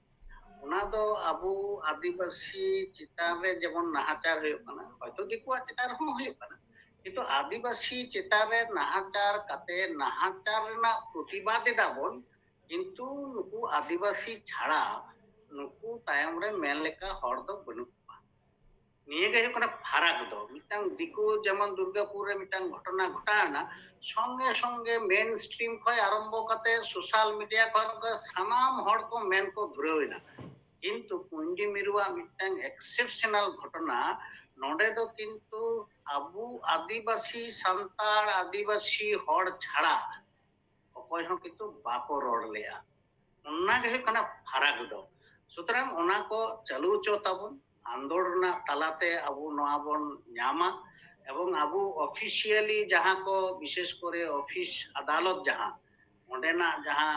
ওনা তো আবু আদিবাসী চিতারে যেমন নাহাচার হয়ে কানা হয়তো দিকুয়া চিতার হম হয়ে কানা কিন্তু আদিবাসী চিতারে নাহাচার কাতে নাহাচার না প্রতিবাদ দাবন ᱠᱤᱱᱛᱩ ᱱᱩᱠᱩ ᱟᱹᱫᱤᱵᱟᱹᱥᱤ ᱪᱷᱟᱲᱟ ᱱᱩᱠᱩ ᱛᱟᱭᱚᱢ ᱨᱮ ᱢᱮᱱ ᱞᱮᱠᱟ ᱦᱚᱲ ᱫᱚ ᱵᱟᱹᱱᱩᱜ ᱠᱚᱣᱟ ᱱᱤᱭᱟᱹ ᱜᱮ ᱦᱩᱭᱩᱜ ᱠᱟᱱᱟ ᱯᱷᱟᱨᱟᱠ ᱫᱚ ᱢᱤᱫᱴᱟᱝ ᱫᱤᱠᱩ ᱡᱮᱢᱚᱱ ᱫᱩᱨᱜᱟᱯᱩᱨ ᱨᱮ ᱢᱤᱫᱴᱟᱝ ᱜᱷᱚᱴᱚᱱᱟ ᱜᱷᱚᱴᱟᱣᱱᱟ ᱥᱚᱸᱜᱮ ᱥᱚᱸᱜᱮ ᱢᱮᱱ ᱥᱴᱨᱤᱢ ᱠᱷᱚᱱ ᱟᱨᱚᱢᱵᱚ ᱠᱟᱛᱮ ᱥᱳᱥᱟᱞ ᱢᱤᱰᱤᱭᱟ ᱠᱷᱚᱱ ᱥᱟᱱᱟᱢ ᱦᱚᱲ ᱠᱚ ᱢᱮᱱ ᱠᱚ ᱫᱷᱩᱨᱟᱹᱣ ᱮᱱᱟ ᱠᱤᱱᱛᱩ কুঞ্জি ᱢᱤᱫᱴᱟᱝ ᱮᱠᱥᱮᱯᱥᱚᱱᱟᱞ ᱜᱷᱚᱴᱚᱱᱟ ঘটনা ᱫᱚ ᱠᱤᱱᱛᱩ ᱟᱵᱚ ᱟᱹᱫᱤᱵᱟᱹᱥᱤ ᱥᱟᱱᱛᱟᱲ ᱟᱹᱫᱤᱵᱟᱹᱥᱤ ᱦᱚᱲ ᱪᱷᱟᱲᱟ ᱚᱠᱚᱭ ᱦᱚᱸ ᱠᱤᱱᱛᱩ ᱵᱟᱠᱚ ᱨᱚᱲ ᱞᱮᱜᱼᱟ ᱚᱱᱟᱜᱮ ᱦᱩᱭᱩᱜ ᱠᱟᱱᱟ ᱯᱷᱟᱨᱟᱠ ᱫᱚ ᱥᱩᱛᱨᱟᱝ ᱚᱱᱟ ᱠᱚ ᱪᱟᱹᱞᱩ ᱦᱚᱪᱚ ᱛᱟᱵᱚᱱ ᱟᱱᱫᱳᱲᱱᱟ ᱛᱟᱞᱟᱛᱮ ᱟᱵᱚ ᱱᱚᱣᱟ ᱵᱚᱱ ᱧᱟᱢᱟ এবং আবু অফিসিয়ালি যাহা কো বিশেষ করে অফিস আদালত যাহা অঁডেনা যাহা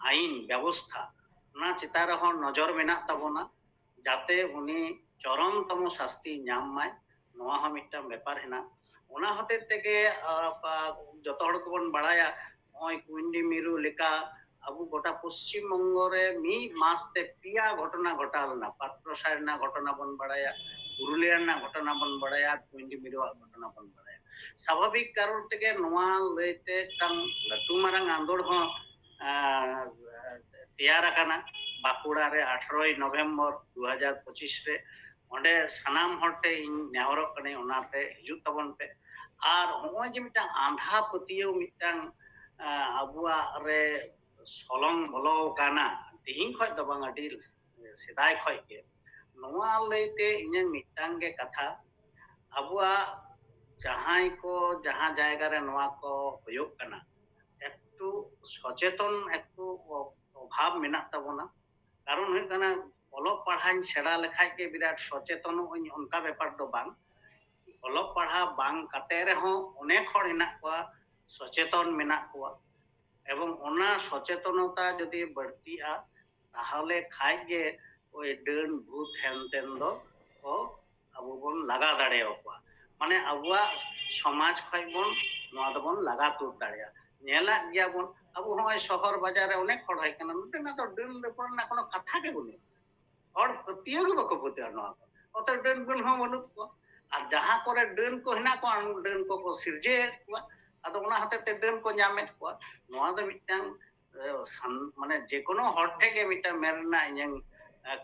আইন ব্যবস্থা না চিতার হন নজর মেনা তাবনা যাতে উনি চরমতম শাস্তি নামায় নোয়া হমিটা ব্যাপার হেনা ওনা হতে থেকে যত হড় কোন বাড়ায়া ᱱᱚᱜᱼᱚᱭ ᱠᱩᱭᱤᱱᱰᱤ ᱢᱤᱨᱩ ᱞᱮᱠᱟ ᱟᱵᱚ ᱜᱚᱴᱟ ᱯᱚᱥᱪᱤᱢ ᱵᱚᱝᱜᱚ ᱨᱮ ᱢᱤᱫ ᱢᱟᱥ ᱛᱮ ᱯᱮᱭᱟ ᱜᱷᱚᱴᱚᱱᱟ ᱜᱷᱚᱴᱟᱣ ᱞᱮᱱᱟ ᱯᱟᱛᱨᱚᱥᱟᱭ ᱨᱮᱱᱟᱜ ᱜᱷᱚᱴᱚᱱᱟ ᱵᱚᱱ ᱵᱟᱲᱟᱭᱟ ᱯᱩᱨᱩᱞᱤᱭᱟ ᱨᱮᱱᱟᱜ ᱜᱷᱚᱴᱚᱱᱟ ᱵᱚᱱ ᱵᱟᱲᱟᱭᱟ ᱠᱩᱭᱤᱱᱰᱤ ᱢᱤᱨᱩᱣᱟᱜ ᱜᱷᱚᱴᱚᱱᱟ ᱵᱚᱱ ᱵᱟᱲᱟᱭᱟ ᱥᱟᱵᱷᱟᱵᱤᱠ ᱠᱟᱨᱚᱱ ᱛᱮᱜᱮ ᱱᱚᱣᱟ ᱞᱟᱹᱭᱛᱮ ᱢᱤᱫᱴᱟᱝ ᱞᱟᱹᱴᱩ ᱢᱟᱨᱟᱝ ᱟᱸᱫᱳᱲ ᱦᱚᱸ ᱛᱮᱭᱟᱨ ᱟᱠᱟᱱᱟ ᱵᱟᱸᱠᱩᱲᱟ ᱨᱮ ᱟᱴᱷᱨᱚᱭ ᱱᱚᱵᱷᱮᱢᱵᱚᱨ ᱫᱩ ᱦᱟᱡᱟᱨ ᱯᱚᱸᱪᱤᱥ ᱨᱮ ᱚᱸᱰে ᱥᱟᱱᱟᱢ ᱦᱚᱲ ᱴᱷᱮᱱ ᱤᱧ ᱱᱮᱦᱚᱨᱚᱜ ᱠᱟᱹᱱᱟᱹᱧ ᱚᱱᱟᱛᱮ ᱦᱤᱡᱩᱜ ᱛᱟᱵᱚᱱ ᱯᱮ ᱟᱨ ᱱᱚᱜᱼᱚᱭ ᱡᱮ ᱢᱤᱫᱴᱟᱝ ᱟᱸᱫᱷᱟ ᱯᱟᱹᱛᱭᱟᱹᱣ ᱢᱤᱫᱴᱟᱝ ᱟᱵᱚᱣᱟᱜ ᱨᱮ ᱥᱚᱞᱚᱝ ᱵᱚᱞᱚ ᱟᱠᱟᱱᱟ ᱛᱤᱦᱤᱧ ᱠᱷᱚᱡ ᱫᱚ ᱵᱟᱝ ᱟᱹᱰᱤ ᱥᱮᱫᱟᱭ ᱠᱷᱚᱡ ᱜᱮ ᱱᱚᱣᱟ ᱞᱟᱹᱭᱛᱮ ᱤᱧᱟᱹᱜ ᱢᱤᱫᱴᱟᱝ ᱜᱮ ᱠᱟᱛᱷᱟ ᱟᱵᱚᱣᱟᱜ ᱡᱟᱦᱟᱸᱭ ᱠᱚ ᱡᱟᱦᱟᱸ ᱡᱟᱭᱜᱟ ᱨᱮ ᱱᱚᱣᱟ ᱠᱚ ᱦᱩᱭᱩᱜ ᱠᱟᱱᱟ একটু সচেতন একটু অভাব মেনা তাবনা কারণ হয়ে কানা অলোক পড়াই সেড়া লেখাই কে বিরাট সচেতন হই অনকা ব্যাপার তো বাং অলোক পড়া বাং কাতে রেহ অনেক হড় হেনা কোয়া সচেতন মেনা কোয়া এবং ওনা সচেতনতা যদি বাড়তিয়া তাহলে খাই গে ওই ডান ভূত হেন তেন দো, ও আবুবন লাগা দাঁড়ে কোয়া মানে আবুয়া সমাজ খাই বন নয়া দবন লাগা তুর দাঁড়িয়া নেলা গিয়া বন, আবু হয় শহর বাজারে অনেক খড় হয় কেন নুটে না তো ডান রেপর না কোনো কথা কে বলে হড় প্রতিয়ে গে বকো প্রতিয়ে নয়া অত ডান গুণ হ বনুত আর যাহা করে ডান কো হেনা কো ডান কো কো সিরজে কোয়া ᱟᱫᱚ ᱚᱱᱟ ᱦᱚᱛᱮ ᱛᱮ ᱰᱟᱹᱱ ᱠᱚ ᱧᱟᱢᱮᱫ ᱠᱚᱣᱟ ᱱᱚᱣᱟ ᱫᱚ ᱢᱤᱫᱴᱟᱝ মানে যে কোনো হর থেকে মিটার মেন ᱨᱮᱱᱟᱜ ᱤᱧᱟᱹᱝ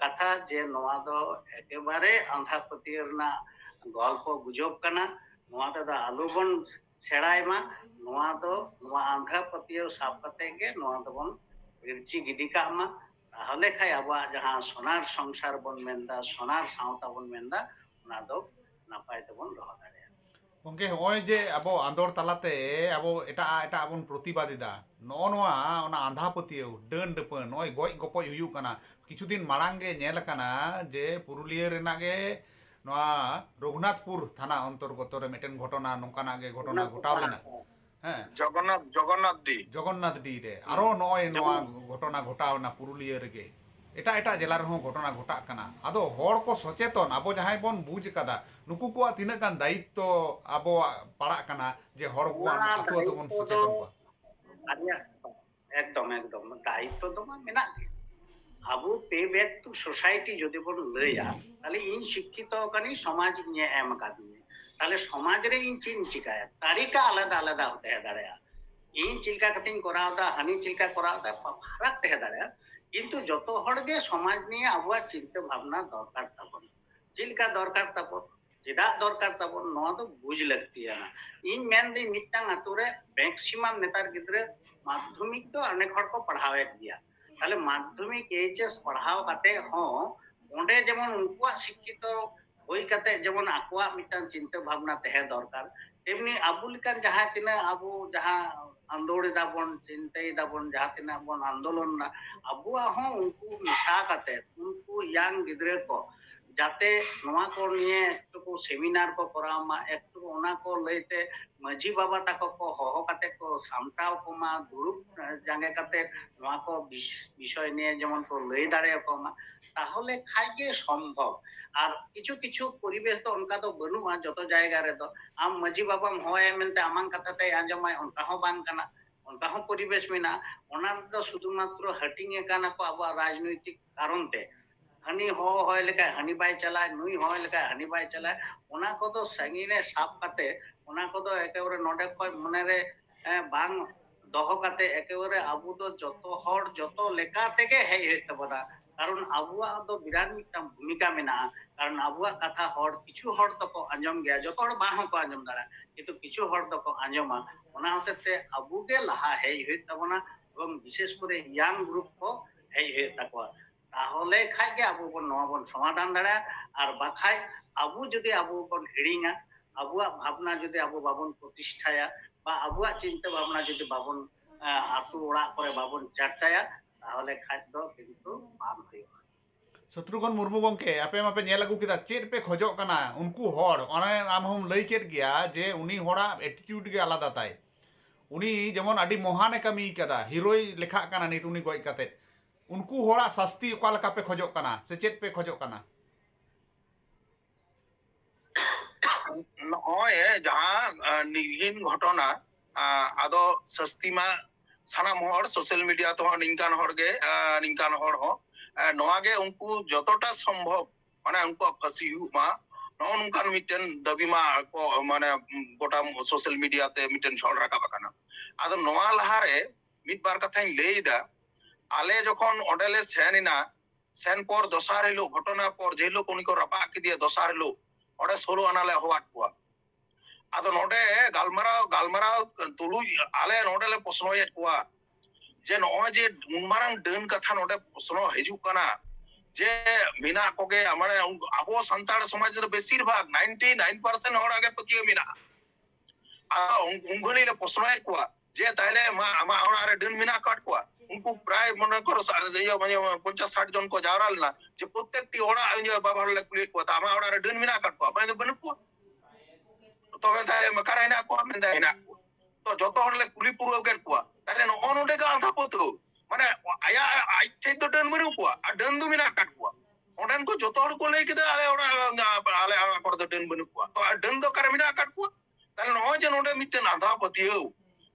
ᱠᱟᱛᱷᱟ ᱡᱮ ᱱᱚᱣᱟ ᱫᱚ ᱮᱠᱮᱵᱟᱨᱮ ᱟᱸᱫᱷᱟ ᱯᱟᱹᱛᱭᱟᱹᱣ ᱨᱮᱱᱟᱜ গল্প গুজব কানা নোয়া তেদা আলু বন সেড়াই মা নোয়া দো নোয়া আঁধা পাতিয়াও সাব কাতে গে নোয়া দবন রিচি গিদি কামা তাহলে খাই আবুয়া যাহা সোনার সংসার বন মেনদা সোনার সাঁওতা বন মেনদা ওনা দো নাপাই তেবন রহ দাড়েয়া ᱜᱚᱝᱠᱮ ᱦᱚᱸᱜᱼᱚᱭ ᱡᱮ ᱟᱵᱚ ᱟᱸᱫᱳᱲ ᱛᱟᱞᱟᱛᱮ ᱟᱵᱚ ᱮᱴᱟᱜ ᱮᱴᱟᱜ ᱵᱚᱱ ᱯᱨᱚᱛᱤᱵᱟᱫᱮᱫᱟ ᱱᱚᱜᱼᱚ ᱱᱚᱣᱟ ᱚᱱᱟ ᱟᱸᱫᱷᱟ ᱯᱟᱹᱛᱭᱟᱹᱣ ᱰᱟᱹᱱ ᱰᱟᱹᱯᱟᱹᱱ ᱱᱚᱜᱼᱚᱭ ᱜᱚᱡ ᱜᱚᱯᱚᱡ ᱦᱩᱭᱩᱜ ᱠᱟᱱᱟ ᱠᱤᱪᱷᱩ ᱫᱤᱱ ᱢᱟᱲᱟᱝ ᱜᱮ ᱧᱮᱞ ᱟᱠᱟᱱᱟ ᱡᱮ ᱯᱩᱨᱩᱞᱤᱭᱟᱹ ᱨᱮᱱᱟᱜ ᱜᱮ ᱱᱚᱣᱟ ᱨᱚᱜᱷᱩᱱᱟᱛᱷᱯᱩᱨ ᱛᱷᱟᱱᱟ ᱚᱱᱛᱚᱨᱜᱚᱛᱚ ᱨᱮ ᱢᱤᱫᱴᱮᱱ ᱜᱷᱚᱴᱚᱱᱟ ᱱᱚᱝᱠᱟᱱᱟᱜ ᱜᱮ ᱜᱷᱚᱴᱚᱱᱟ ᱜᱷᱚᱴᱟᱣ ᱞᱮᱱᱟ ᱦᱮᱸ ᱡᱚᱜᱚᱱᱱᱟᱛᱷ ᱡᱚᱜᱚᱱᱱᱟᱛᱷ ᱰᱤ ᱡᱚᱜᱚᱱᱱᱟᱛᱷ ᱰᱤ ᱨᱮ ᱟᱨᱚ ᱱᱚᱜᱼᱚᱭ ᱱᱚᱣᱟ ᱜᱷᱚᱴᱚᱱᱟ ᱜᱷᱚᱴᱟᱣ ᱮᱱᱟ ᱯᱩᱨᱩᱞᱤᱭᱟᱹ ᱨᱮᱜᱮ ᱮᱴᱟᱜ ᱮᱴᱟᱜ ᱡᱮᱞᱟ ᱨᱮᱦᱚᱸ ᱜᱷᱚᱴᱚᱱᱟ ᱜᱷᱚᱴᱟᱜ ᱠᱟᱱᱟ ᱟᱫᱚ ᱦᱚᱲ ᱠᱚ ᱥᱚᱪᱮᱛᱚᱱ ᱟᱵᱚ ᱡᱟᱦᱟᱸᱭ ᱵᱚᱱ ᱵᱩᱡ ᱟᱠᱟᱫᱟ ᱱᱩᱠᱩ ᱠᱚᱣᱟᱜ ᱛᱤᱱᱟᱹᱜ ᱜᱟᱱ ᱫᱟᱭᱤᱛᱛᱚ ᱟᱵᱚᱣᱟᱜ ᱯᱟᱲᱟᱜ ᱠᱟᱱᱟ ᱡᱮ ᱦᱚᱲ ᱠᱚᱣᱟᱜ ᱟᱛᱳ ᱟᱛᱳ ᱵᱚᱱ ᱥᱚᱪᱮᱛᱚᱱ ᱠᱚᱣᱟ একদম একদম দায়িত্ব তো মেনাক গে Abu pay back to society যদি বন লইয়া তাহলে ইন শিক্ষিত কানি সমাজ নিয়ে এম কাদিয়ে তাহলে সমাজ রে ইন চিন চিকায়া তারিকা আলাদা আলাদা হতে দাঁড়ায়া ইন চিলকা কাতিং করাওদা হানি চিলকা করাওদা ফারাক তে দাঁড়ায়া ᱠᱤᱱᱛᱩ ᱡᱚᱛᱚ ᱦᱚᱲ ᱜᱮ ᱥᱚᱢᱟᱡᱽ ᱱᱤᱭᱮ ᱟᱵᱚᱣᱟᱜ ᱪᱤᱱᱛᱟᱹ ᱵᱷᱟᱵᱱᱟ ᱫᱚᱨᱠᱟর ᱛᱟᱵᱚᱱ ᱪᱮᱫ ᱞᱮᱠᱟ ᱫᱚᱨᱠᱟর ᱛᱟᱵᱚᱱ ᱪᱮᱫᱟᱜ ᱫᱚᱨᱠᱟর ᱛᱟᱵᱚᱱ ᱱᱚᱣᱟ ᱫᱚ ᱵᱩᱡ ᱞᱟᱹᱠᱛᱤᱭᱟ ᱤᱧ ᱢᱮᱱᱫᱟᱹᱧ ᱢᱤᱫᱴᱟᱝ ᱟᱛᱳ ᱨᱮ ᱢᱮᱠᱥᱤᱢᱟᱢ ᱱᱮᱛᱟᱨ ᱜᱤᱫᱽᱨᱟᱹ ᱢᱟᱫᱽᱫᱷᱚᱢᱤᱠ ᱫᱚ ᱚᱱᱮᱠ ᱦᱚᱲ ᱠᱚ ᱯᱟᱲᱦᱟᱣᱮᱫ ᱜᱮᱭᱟ ᱛᱟᱦᱞᱮ মাধ্যমিক এইচএস পড়াও কাতে হ্যাঁ ওঁডে যেমন উনকুয়া শিক্ষিত হই কাতে যেমন আকুয়া মিটটাং চিন্তা ভাবনা তেহে দরকার, তেমনি আবু লিকান যাহা তিনা আবু যাহা আন্দোড় দাবন, চিন্তাই দাবন, যাহা তিনা বন আন্দোলন না আবুয়া হᱚᱸ উনকু মিশা কাতে, উনকু ইয়াং গিদ্রে কো, যাতে নোয়া কো নিয়ে একটু কো সেমিনার কো করামা একটু ওনা কো লইতে, মাঝি বাবা তাকো কো হহ কাতে কো, সামটাও কো মা, দুরুপ জাঙ্গে কাতে নোয়া কো বিষয় নিয়ে যেমন কো লই দাঁড়ে কো মা তাহলে খাইগে সম্ভব। আর কিছু কিছু পরিবেশ তো অনকা তো বানুয়া যত জায়গা রে তো। আম মাঝি বাবাম হয় মেনতে আমাং কাথাতে আঞ্জমায় অনকা হো বাং কানা। অনকা হো পরিবেশ মেনা। ওনার তো শুধুমাত্র হাটিং এ কানা কো আবো রাজনৈতিক কারণ তে হানি হ হয় লেখা হানি বাই চালায়, নুই হয় লেখা হানি বাই চালায়। ওনা কত সাঙ্গিনে সাপ কাতে ওনা কত একেবারে নডে খয় মনে রে বাং দহ কাতে একেবারে আবু তো যত হড় যত লেখা থেকে হেই হইতে পারা। কারণ আবহাওয়া ᱫᱚ ᱵᱤᱨᱟᱴ ᱢᱤᱫᱴᱟᱝ ᱵᱷᱩᱢᱤᱠᱟ ᱢᱮᱱᱟᱜᱼᱟ ᱠᱟᱨᱚᱱ ᱟᱵᱚᱣᱟᱜ ᱠᱟᱛᱷᱟ ᱦᱚᱲ ᱠᱤᱪᱷᱩ ᱦᱚᱲ ᱫᱚᱠᱚ ᱟᱸᱡᱚᱢ ᱜᱮᱭᱟ ᱡᱚᱛᱚ ᱦᱚᱲ ᱵᱟᱝ ᱦᱚᱸᱠᱚ কিন্তু কিছু হর তো আঞ্জমা। ওনা হতে আবুগে লাহা হেই হয়ে তাবনা এবং বিশেষ করে ইয়াং গ্রুপ কো হেই হয়ে তাকো তাহলে খাই গে আবু বন, নোয়া বন সমাধান দাঁড়া আর বাখাই আবু যদি আবু বন হিড়িঙা আবুয়া ভাবনা যদি আবু বাবন প্রতিষ্ঠায়া, বা আবুয়া চিন্তা ভাবনা যদি বাবন আতু ওড়া করে বাবন চর্চায়া शत्रुघ्न मुर्मू गमे आपे मापे नेल पे खजना उनको हर आम एटीट्यूड आलदा ती जेमन महान कमी का हिरोई लेखा का नीत पे खजना से चेक पे खजना नहीं जहाँ घटना आदो शस्ती में ᱥᱟᱱᱟᱢ ᱦᱚᱲ ᱥᱳᱥᱟᱞ ᱢᱤᱰᱤᱭᱟ ᱛᱮᱦᱚᱸ ᱱᱤᱝᱠᱟᱱ ᱦᱚᱲ ᱜᱮ ᱱᱤᱝᱠᱟᱱ ᱦᱚᱲ ᱦᱚᱸ ᱱᱚᱣᱟ ᱜᱮ ᱩᱱᱠᱩ ᱡᱚᱛᱚᱴᱟ ᱥᱚᱢᱵᱷᱚᱵ ᱢᱟᱱᱮ ᱩᱱᱠᱩᱣᱟᱜ ᱯᱷᱟᱹᱥᱤ ᱦᱩᱭᱩᱜ ᱢᱟ ᱱᱚᱜᱼᱚ ᱱᱚᱝᱠᱟᱱ ᱢᱤᱫᱴᱮᱱ ᱫᱟᱹᱵᱤ ᱢᱟ ᱠᱚ ᱢᱟᱱᱮ ᱜᱚᱴᱟ ᱥᱳᱥᱟᱞ ᱢᱤᱰᱤᱭᱟ ᱛᱮ ᱢᱤᱫᱴᱮᱱ ᱡᱷᱚᱲ ᱨᱟᱠᱟᱵ ᱟᱠᱟᱱᱟ ᱟᱫᱚ ᱱᱚᱣᱟ ᱞᱟᱦᱟᱨᱮ ᱢᱤᱫ ᱵᱟᱨ ᱠᱟᱛᱷᱟᱧ ᱞᱟᱹᱭᱫᱟ ᱟᱞᱮ ᱡᱚᱠᱷᱚᱱ ᱚᱸᱰᱮᱞᱮ ᱥᱮᱱ ᱮᱱᱟ ᱥᱮᱱ ᱯᱚᱨ ᱫᱚᱥᱟᱨ ᱦᱤᱞᱳᱜ ᱜᱷᱚᱴᱚᱱᱟ ᱯᱚᱨ ᱡᱮ ᱦᱤᱞᱳᱜ ᱩᱱᱤ ᱠᱚ ᱨᱟᱯᱟᱜ ᱠᱮᱫᱮᱭᱟ ᱫᱚᱥᱟর ᱦᱤᱞᱳᱜ ᱚᱸᱰᱮ ᱥᱳᱞᱳ ᱟᱱᱟᱞᱮ ᱦᱚᱦᱚᱣᱟᱫ ᱠᱚᱣᱟ কুয়া আদো নডে গালমারাও গালমারাও তুলুজ আলে নডেলে প্রশ্নয়েট কুয়া যে নয় যে উনমারাং ডেন কথা নডে প্রশ্ন হিজুক কানা যে মিনা কোগে মানে আবো সান্তাড় সমাজ রে বেশির ভাগ 99% হড় আগে পতিয়ে মিনা আ উঙ্গলি রে প্রশ্নয়েট কুয়া যে তাইলে মা আমা ওড়া রে ডেন মিনা কাট কুয়া উনকু প্রায় মনে করো ইয়ে মানে পঞ্চাশ ষাট জন কো যাওয়াল না যে প্রত্যেকটি ওড়া ইয়ে বাবা হলে কুলি কুয়া তা আমা ওড়া রে ডেন মিনা কাট কুয়া মানে বনু ᱛᱚᱵᱮ ᱛᱟᱦᱞᱮ ᱢᱟᱠᱟᱨ ᱦᱮᱱᱟᱜ ᱠᱚᱣᱟ ᱢᱮᱱᱫᱟ ᱦᱮᱱᱟᱜ ᱠᱚᱣᱟ ᱛᱚ ᱡᱚᱛᱚ ᱦᱚᱲᱞᱮ ᱠᱩᱞᱤ ᱯᱩᱨᱟᱹᱣ ᱠᱮᱫ ᱠᱚᱣᱟ ᱛᱟᱦᱞᱮ ᱱᱚᱜᱼᱚ ᱱᱚᱰᱮ ᱜᱮ ᱟᱸᱫᱷᱟ ᱯᱟᱹᱛᱨᱟᱹᱣ ᱢᱟᱱᱮ ᱟᱭᱟᱜ ᱟᱡ ᱴᱷᱮᱡ ᱫᱚ ᱰᱟᱹᱱ ᱵᱟᱹᱱᱩᱜ ᱠᱚᱣᱟ ᱟᱨ ᱰᱟᱹᱱ ᱫᱚ ᱢᱮᱱᱟᱜ ᱟᱠᱟᱫ ᱠᱚᱣᱟ ᱚᱸᱰᱮᱱ ᱠᱚ ᱡᱚᱛᱚ ᱦᱚᱲ ᱠᱚ ᱞᱟᱹᱭ ᱠᱮᱫᱟ ᱟᱞᱮ ᱚᱲᱟᱜ ᱟᱞᱮ ᱠᱚᱨᱮ ᱫᱚ ᱰᱟᱹᱱ ᱵᱟᱹᱱᱩᱜ ᱠᱚᱣᱟ ᱛᱚ ᱰᱟᱹᱱ ᱫᱚ ᱚᱠᱟᱨᱮ ᱢᱮᱱᱟᱜ ᱟᱠᱟᱫ ᱠᱚᱣᱟ ᱛᱟᱦᱞᱮ ᱱᱚᱜᱼᱚᱭ ᱡᱮ ᱱᱚᱰᱮ ᱢᱤᱫᱴᱮᱱ ᱟᱸᱫᱷᱟ ᱯᱟᱹᱛᱭᱟᱹᱣ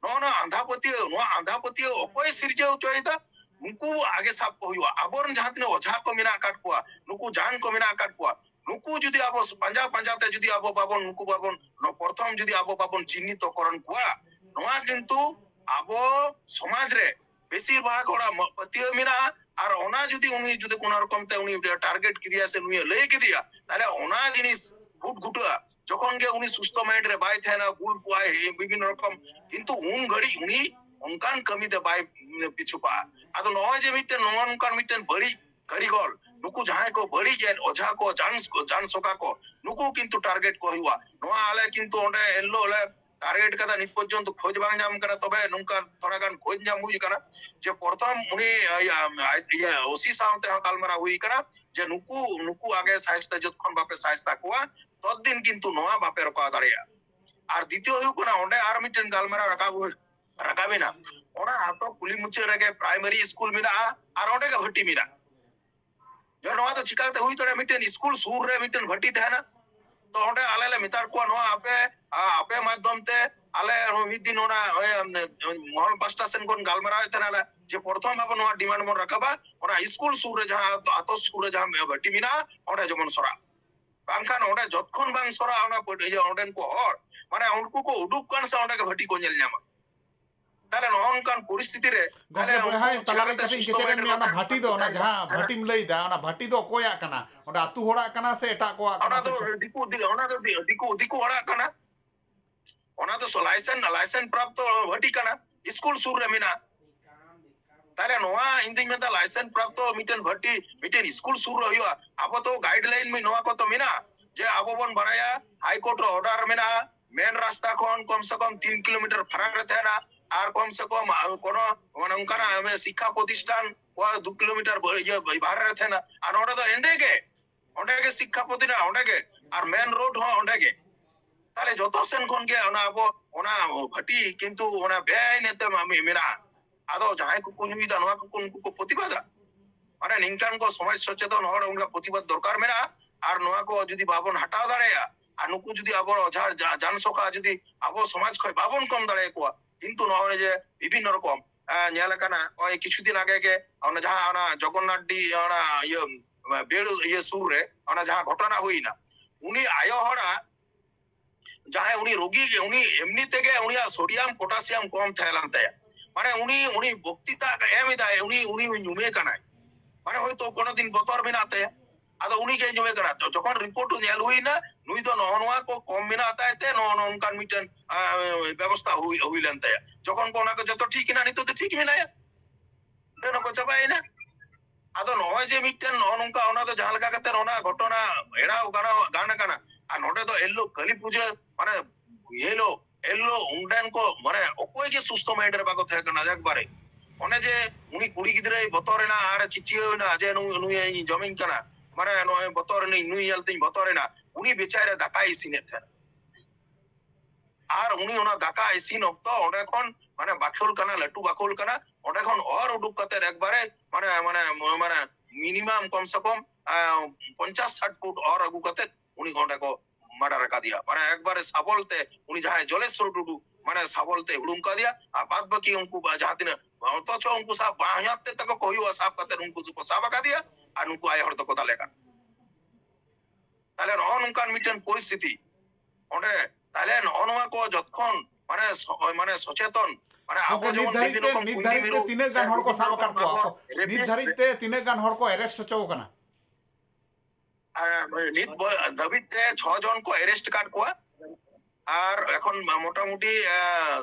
ᱱᱚᱜᱼᱚ ᱱᱚᱣᱟ ᱟᱸᱫᱷᱟ ᱯᱟᱹᱛᱭᱟᱹᱣ ᱱᱚᱣᱟ आंधा पतिया अकोय सिरजाव चोयदा नुकु आगे साब को हुआ अबोरन जहाँ तीन ओझा को मेना काट को नुकु जान को मेना काट को ᱱᱩᱠᱩ ᱡᱩᱫᱤ ᱟᱵᱚ ᱯᱟᱸᱡᱟ ᱯᱟᱸᱡᱟᱛᱮ ᱡᱩᱫᱤ ᱟᱵᱚ ᱵᱟᱵᱚᱱ ᱱᱩᱠᱩ ᱵᱟᱵᱚᱱ ᱯᱨᱚᱛᱷᱚᱢ ᱡᱩᱫᱤ ᱟᱵᱚ ᱵᱟᱵᱚᱱ ᱪᱤᱱᱦᱤᱛᱚ ᱠᱚᱨᱚᱱ ᱠᱚᱣᱟ ᱱᱚᱣᱟ ᱠᱤᱱᱛᱩ ᱟᱵᱚ ᱥᱚᱢᱟᱡᱽ ᱨᱮ ᱵᱮᱥᱤᱨ ᱵᱷᱟᱜᱽ ᱦᱚᱲᱟᱜ ᱯᱟᱹᱛᱭᱟᱹᱣ ᱢᱮᱱᱟᱜᱼᱟ ᱟᱨ ᱚᱱᱟ ᱡᱩᱫᱤ ᱩᱱᱤ ᱡᱩᱫᱤ ᱠᱳᱱᱟ ᱨᱚᱠᱚᱢ ᱛᱮ ᱩᱱᱤ ᱴᱟᱨᱜᱮᱴ ᱠᱮᱫᱮᱭᱟ ᱥᱮ ᱱᱩᱭ ᱞᱟᱹᱭ ᱠᱮᱫᱮᱭᱟ ᱛᱟᱦᱞᱮ ᱚᱱᱟ ᱡᱤᱱᱤᱥ ᱜᱩᱴ ᱜᱩᱴᱟᱹᱜᱼᱟ ᱡᱚᱠᱷᱚᱱ ᱜᱮ ᱩᱱᱤ ᱥᱩᱥᱛᱷᱚ ᱢᱟᱭᱤᱱᱰ ᱨᱮ ᱵᱟᱭ ᱛᱟᱦᱮᱱᱟ ᱵᱩᱞ ᱠᱚᱣᱟᱭ ᱵᱤᱵᱷᱤᱱᱱᱚ ᱨᱚᱠᱚᱢ ᱠᱤᱱᱛᱩ ᱩᱱ ᱜᱷᱟᱹᱲᱤᱡ ᱩᱱᱤ ᱚᱱᱠᱟᱱ ᱠᱟᱹᱢᱤ ᱛᱮ ᱵᱟᱭ ᱯᱤᱪᱷᱩᱯᱟᱜᱼᱟ ᱟᱫᱚ ᱱᱚᱜᱼᱚᱭ ᱡᱮ ᱢᱤᱫᱴᱮᱱ ᱱᱚᱜᱼᱚ ᱱᱚᱝᱠᱟᱱ ᱢᱤᱫᱴᱮᱱ ᱵᱟᱹᱲᱤᱡ ᱠᱟᱹᱨᱤᱜᱚᱞ নুকু জাহাই কো বড়ি যে ওঝা কো জান জান সকা কো নুকু কিন্তু টার্গেট কো হুয়া নোয়া আলে কিন্তু ওন্ডে এলো লে টার্গেট কাদা নিত পর্যন্ত খোঁজ বাং জাম কানা তবে নুকা থোড়া গান খোঁজ জাম হুই কানা যে প্রথম উনি ইয়া ওসি সাউতে কালমারা হুই কানা যে নুকু নুকু আগে সাইস্তা যতক্ষণ বাপে সাইস্তা কোয়া ততদিন কিন্তু নোয়া বাপে রকা দাঁড়িয়া আর দ্বিতীয় হুই কানা ওন্ডে আর মিটেন গালমারা রাখা হুই রাখাবিনা ওনা আতো কুলি মুচে রেগে প্রাইমারি স্কুল মিনা আর ওন্ডে কে ভट्टी ᱡᱚ ᱱᱚᱣᱟ ᱫᱚ ᱪᱤᱠᱟᱹᱛᱮ ᱦᱩᱭ ᱫᱟᱲᱮᱭᱟᱜᱼᱟ ᱢᱤᱫᱴᱮᱱ ᱥᱠᱩᱞ ᱥᱩᱨ ᱨᱮ ᱢᱤᱫᱴᱮᱱ ᱵᱷᱟᱹᱴᱤ ᱛᱟᱦᱮᱱᱟ ᱛᱚ ᱚᱸᱰᱮ ᱟᱞᱮ ᱞᱮ ᱢᱮᱛᱟ ᱠᱚᱣᱟ ᱱᱚᱣᱟ ᱟᱯᱮ ᱟᱯᱮ ᱢᱟᱫᱽᱫᱷᱚᱢ ᱛᱮ ᱟᱞᱮ ᱢᱤᱫ ᱫᱤᱱ ᱚᱱᱟ ᱢᱚᱦᱚᱞ ᱯᱟᱥᱴᱟ ᱥᱮᱱ ᱠᱷᱚᱱ ᱜᱟᱞᱢᱟᱨᱟᱣ ᱦᱩᱭᱩᱜ ᱛᱟᱦᱮᱱᱟ ᱡᱮ ᱯᱨᱚᱛᱷᱚᱢ ᱟᱵᱚ ᱱᱚᱣᱟ ᱰᱤᱢᱟᱱᱰ ᱵᱚᱱ ᱨᱟᱠᱟᱵᱟ ᱚᱱᱟ ᱥᱠᱩᱞ ᱥᱩᱨ ᱨᱮ ᱡᱟᱦᱟᱸ ᱟᱛᱳ ᱥᱩᱨ ᱨᱮ ᱡᱟᱦᱟᱸ ᱵᱷᱟᱹᱴᱤ ᱢᱮᱱᱟᱜᱼᱟ ᱚᱸᱰᱮ ᱡᱮᱢᱚᱱ ᱥᱚᱨᱟᱜ ᱵᱟᱝᱠᱷᱟᱱ ᱚᱸᱰᱮ ᱡᱚᱛᱠᱷᱚᱱ ᱵᱟᱝ ᱥᱚᱨᱟᱜᱼᱟ ᱚᱱᱟ ᱚᱸᱰᱮᱱ ᱠᱚ ᱦᱚᱲ ᱢᱟᱱᱮ ᱩᱱᱠᱩ ᱠᱚ ᱩᱰᱩᱠ ᱠᱟᱱ ᱥᱮ ᱚᱸᱰᱮ ᱵᱷᱟᱹᱴᱤ ᱠᱚ ᱧᱮᱞ ᱧᱟᱢᱟ ᱛᱟᱦᱞᱮ ᱱᱚᱜᱼᱚᱱᱠᱟᱱ ᱯᱚᱨᱤᱥᱛᱷᱤᱛᱤ ᱨᱮ ᱛᱟᱦᱞᱮ ᱛᱟᱞᱟᱨᱮ ᱠᱟᱹᱴᱤᱡ ᱠᱮᱪᱮᱫ ᱢᱮᱭᱟ ᱚᱱᱟ ᱵᱷᱟᱴᱤ ᱫᱚ ᱚᱱᱟ ᱡᱟᱦᱟᱸ ᱵᱷᱟᱴᱤᱢ ᱞᱟᱹᱭᱫᱟ ᱚᱱᱟ ᱵᱷᱟᱴᱤ ᱫᱚ ᱚᱠᱚᱭᱟᱜ ᱠᱟᱱᱟ ᱚᱱᱟ ᱟᱛᱩ ᱦᱚᱲᱟᱜ ᱠᱟᱱᱟ ᱥᱮ ᱮᱴᱟᱜ ᱠᱚᱣᱟᱜ ᱠᱟᱱᱟ ᱚᱱᱟ ᱫᱚ ᱫᱤᱠᱩ ᱚᱱᱟ ᱫᱚ ᱫᱤᱠᱩ ᱫᱤᱠᱩ ᱦᱚᱲᱟᱜ ᱠᱟᱱᱟ ᱚᱱᱟ ᱫᱚ ᱞᱟᱭᱥᱮᱱ ᱞᱟᱭᱥᱮᱱ ᱯᱨᱟᱯᱛᱚ ᱵᱷᱟᱴᱤ ᱠᱟᱱᱟ ᱥᱠᱩᱞ ᱥᱩᱨ ᱨᱮ ᱢᱮᱱᱟᱜᱼᱟ ᱛᱟᱦᱞᱮ ᱱᱚᱣᱟ ᱤᱧ ᱫᱩᱧ ᱢᱮᱱᱫᱟ ᱞᱟᱭᱥᱮᱱ ᱯᱨᱟᱯᱛᱚ ᱢᱤᱫᱴᱮᱱ ᱵᱷᱟᱴᱤ ᱢᱤᱫᱴᱮᱱ ᱥᱠᱩᱞ ᱥᱩᱨ ᱨᱮ ᱦᱩᱭᱩᱜᱼᱟ ᱟᱵᱚ ᱛᱚ ᱜᱟᱭᱤᱰᱞᱟᱭᱤᱱ ᱢᱤ ᱱᱚᱣᱟ ᱠᱚ ᱛᱚ ᱢᱮᱱᱟᱜᱼᱟ ᱡᱮ ᱟᱵᱚ ᱵᱚᱱ ᱵᱟᱲᱟᱭᱟ ᱦᱟᱭᱠᱳᱨᱴ ᱨᱮ ᱚর্ডার ᱢᱮᱱᱟᱜᱼᱟ मेन रास्ता कौन कम से कम तीन किलोमीटर फरक रहता है ना আর কম সে কম কোন মানে আমি শিক্ষা প্রতিষ্ঠান দু কিলোমিটার বাইরে আর ওটা তো এন্ডে গে ওটা গে শিক্ষা প্রতিষ্ঠান ওটা গে আর মেন রোড হ ওটা গে তাহলে যত সেন খন গে ওনা আবো, ওনা ভাটি, কিন্তু ওনা বেআইন এতে আমি মেনা। আদো যাহাই কো কোন নোয়া কো কোন প্রতিবাদা? মানে নিংকান কো সমাজ সচেতন হড় উনকা প্রতিবাদ দরকার মেনা। আর নোয়া কো যদি বাবন হাটাও আর নুকু যদি আবো অঝার যদি আবো সমাজ খয় বাবন কম দাঁড়ায় কোয়া ᱫᱤᱱ ᱛᱚ ᱱᱚᱣᱟ ᱡᱮ ᱵᱤᱵᱷᱤᱱᱱᱚ ᱨᱚᱠᱚᱢ ᱧᱮᱞ ᱟᱠᱟᱱᱟ ᱚᱭ ᱠᱤᱪᱷᱩᱫᱤᱱ ᱟᱜᱮ ᱜᱮ ᱚᱱᱟ ᱡᱟᱦᱟᱸ ᱚᱱᱟ ᱡᱚᱜᱚᱱᱱᱟᱛᱷᱰᱤ ᱚᱱᱟ ᱤᱭᱟᱹ ᱵᱮᱲ ᱤᱭᱟᱹ ᱥᱩᱨ ᱨᱮ ᱚᱱᱟ ᱡᱟᱦᱟᱸ ᱜᱷᱚᱴᱚᱱᱟ ᱦᱩᱭᱱᱟ ᱩᱱᱤ ᱟᱭᱳ ᱦᱚᱲᱟᱜ ᱡᱟᱦᱟᱸᱭ ᱩᱱᱤ ᱨᱳᱜᱤ ᱜᱮ ᱩᱱᱤ ᱮᱢᱱᱤ ᱛᱮᱜᱮ ᱩᱱᱤᱭᱟᱜ ᱥᱳᱰᱤᱭᱟᱢ ᱯᱚᱴᱟᱥᱤᱭᱟᱢ ᱠᱚᱢ ᱛᱟᱦᱮᱸ ᱞᱮᱱ ᱛᱟᱭᱟ মানে উনি উনি বক্তৃতা এম এদায় উনি উনি ᱧᱩᱢᱮ ᱠᱟᱱᱟᱭ মানে হয়তো কোনোদিন বতর ᱢᱮᱱᱟᱜ ᱛᱟᱭᱟ ᱟᱫᱚ ᱩᱱᱤ ᱜᱮ ᱟᱸᱡᱚᱢᱮ ᱠᱟᱱᱟ ᱛᱚ ᱡᱚᱠᱷᱚᱱ ᱨᱤᱯᱳᱨᱴ ᱧᱮᱞ ᱦᱩᱭᱱᱟ ᱱᱩᱭ ᱫᱚ ᱱᱚᱜᱼᱚ ᱱᱚᱣᱟ ᱠᱚ ᱠᱚᱢ ᱢᱮᱱᱟᱜ ᱛᱟᱭ ᱛᱮ ᱱᱚᱜᱼᱚ ᱱᱚᱝᱠᱟᱱ ᱢᱤᱫᱴᱮᱱ ᱵᱮᱵᱚᱥᱛᱷᱟ ᱦᱩᱭ ᱦᱩᱭ ᱞᱮᱱ ᱛᱟᱭᱟ ᱡᱚᱠᱷᱚᱱ ᱠᱚ ᱚᱱᱟ ᱠᱚ ᱡᱚᱛᱚ ᱴᱷᱤᱠ ᱮᱱᱟ ᱱᱤᱛᱚᱜ ᱫᱚ ᱴᱷᱤᱠ ᱢᱮᱱᱟᱭᱟ ᱫᱟᱹᱱ ᱠᱚ ᱪᱟᱵᱟᱭᱮᱱᱟ ᱟᱫᱚ ᱱᱚᱜᱼᱚᱭ ᱡᱮ ᱢᱤᱫᱴᱮᱱ ᱱᱚᱜᱼᱚ ᱱᱚᱝᱠᱟ ᱚᱱᱟ ᱫᱚ ᱡᱟᱦᱟᱸ ᱞᱮᱠᱟ ᱠᱟᱛᱮ ᱚᱱᱟ ᱜᱷᱚᱴᱚᱱᱟ ᱮᱲᱟᱣ ᱜᱟᱱᱟ ᱜᱟᱱ ᱠᱟᱱᱟ ᱟᱨ ᱱᱚᱰᱮ ᱫᱚ ᱮᱞᱳ ᱠᱟᱹᱞᱤ ᱯᱩᱡᱟᱹ ᱢᱟᱱᱮ ᱮᱞᱳ এলো উন্ডান কো মানে অকয় গে সুস্থ মাইন্ড রে বাকো থাকে না একবারে অনে যে উনি কুড়ি গিদ্রে বতরে না আর চিচিয়ে না যে নুই জমিন mara no ay botore ni nu yal tin botore na uni bichare daka isine ther ar uni ona daka isin okto onde kon mane bakol kana latu bakol kana onde kon or uduk kate ekbare mane mane mane minimum kom se kom 50 60 foot और আগু কতে উনি ঘন্টা কো মারা রাখা দিয়া মানে একবারে সাবলতে উনি যাহা জলেশ্বর ডুডু মানে সাবলতে হুড়ুমকা দিয়া আর বাদ বাকি উনকু যাহা দিন অথচ উনকু সাব বাহাতে তক কইও সাব কতে উনকু সাবা কা দিয়া ᱟᱨ ᱱᱩᱠᱩ ᱟᱭᱳ ᱦᱚᱲ ᱫᱚᱠᱚ ᱫᱟᱞᱮ ᱠᱟᱱ ᱛᱟᱦᱞᱮ ᱱᱚᱜᱼᱚ ᱱᱚᱝᱠᱟᱱ ᱢᱤᱫᱴᱮᱱ ᱯᱚᱨᱤᱥᱛᱷᱤᱛᱤ ᱚᱸᱰᱮ ᱛᱟᱦᱞᱮ ᱱᱚᱜᱼᱚ ᱱᱚᱣᱟ ᱠᱚ ᱡᱚᱛᱠᱷᱚᱱ ᱢᱟᱱᱮ মানে সচেতন মানে আবো যেমন বিভিন্ন রকম নির্ধারিত তিনে গান হড় হ্যাঁ, কো সাব কাট কো নির্ধারিত তিনে গান হড় কো অ্যারেস্ট হচো কানা নিত দাবিত তে 6 জন কো অ্যারেস্ট কাট কো আর এখন মোটামুটি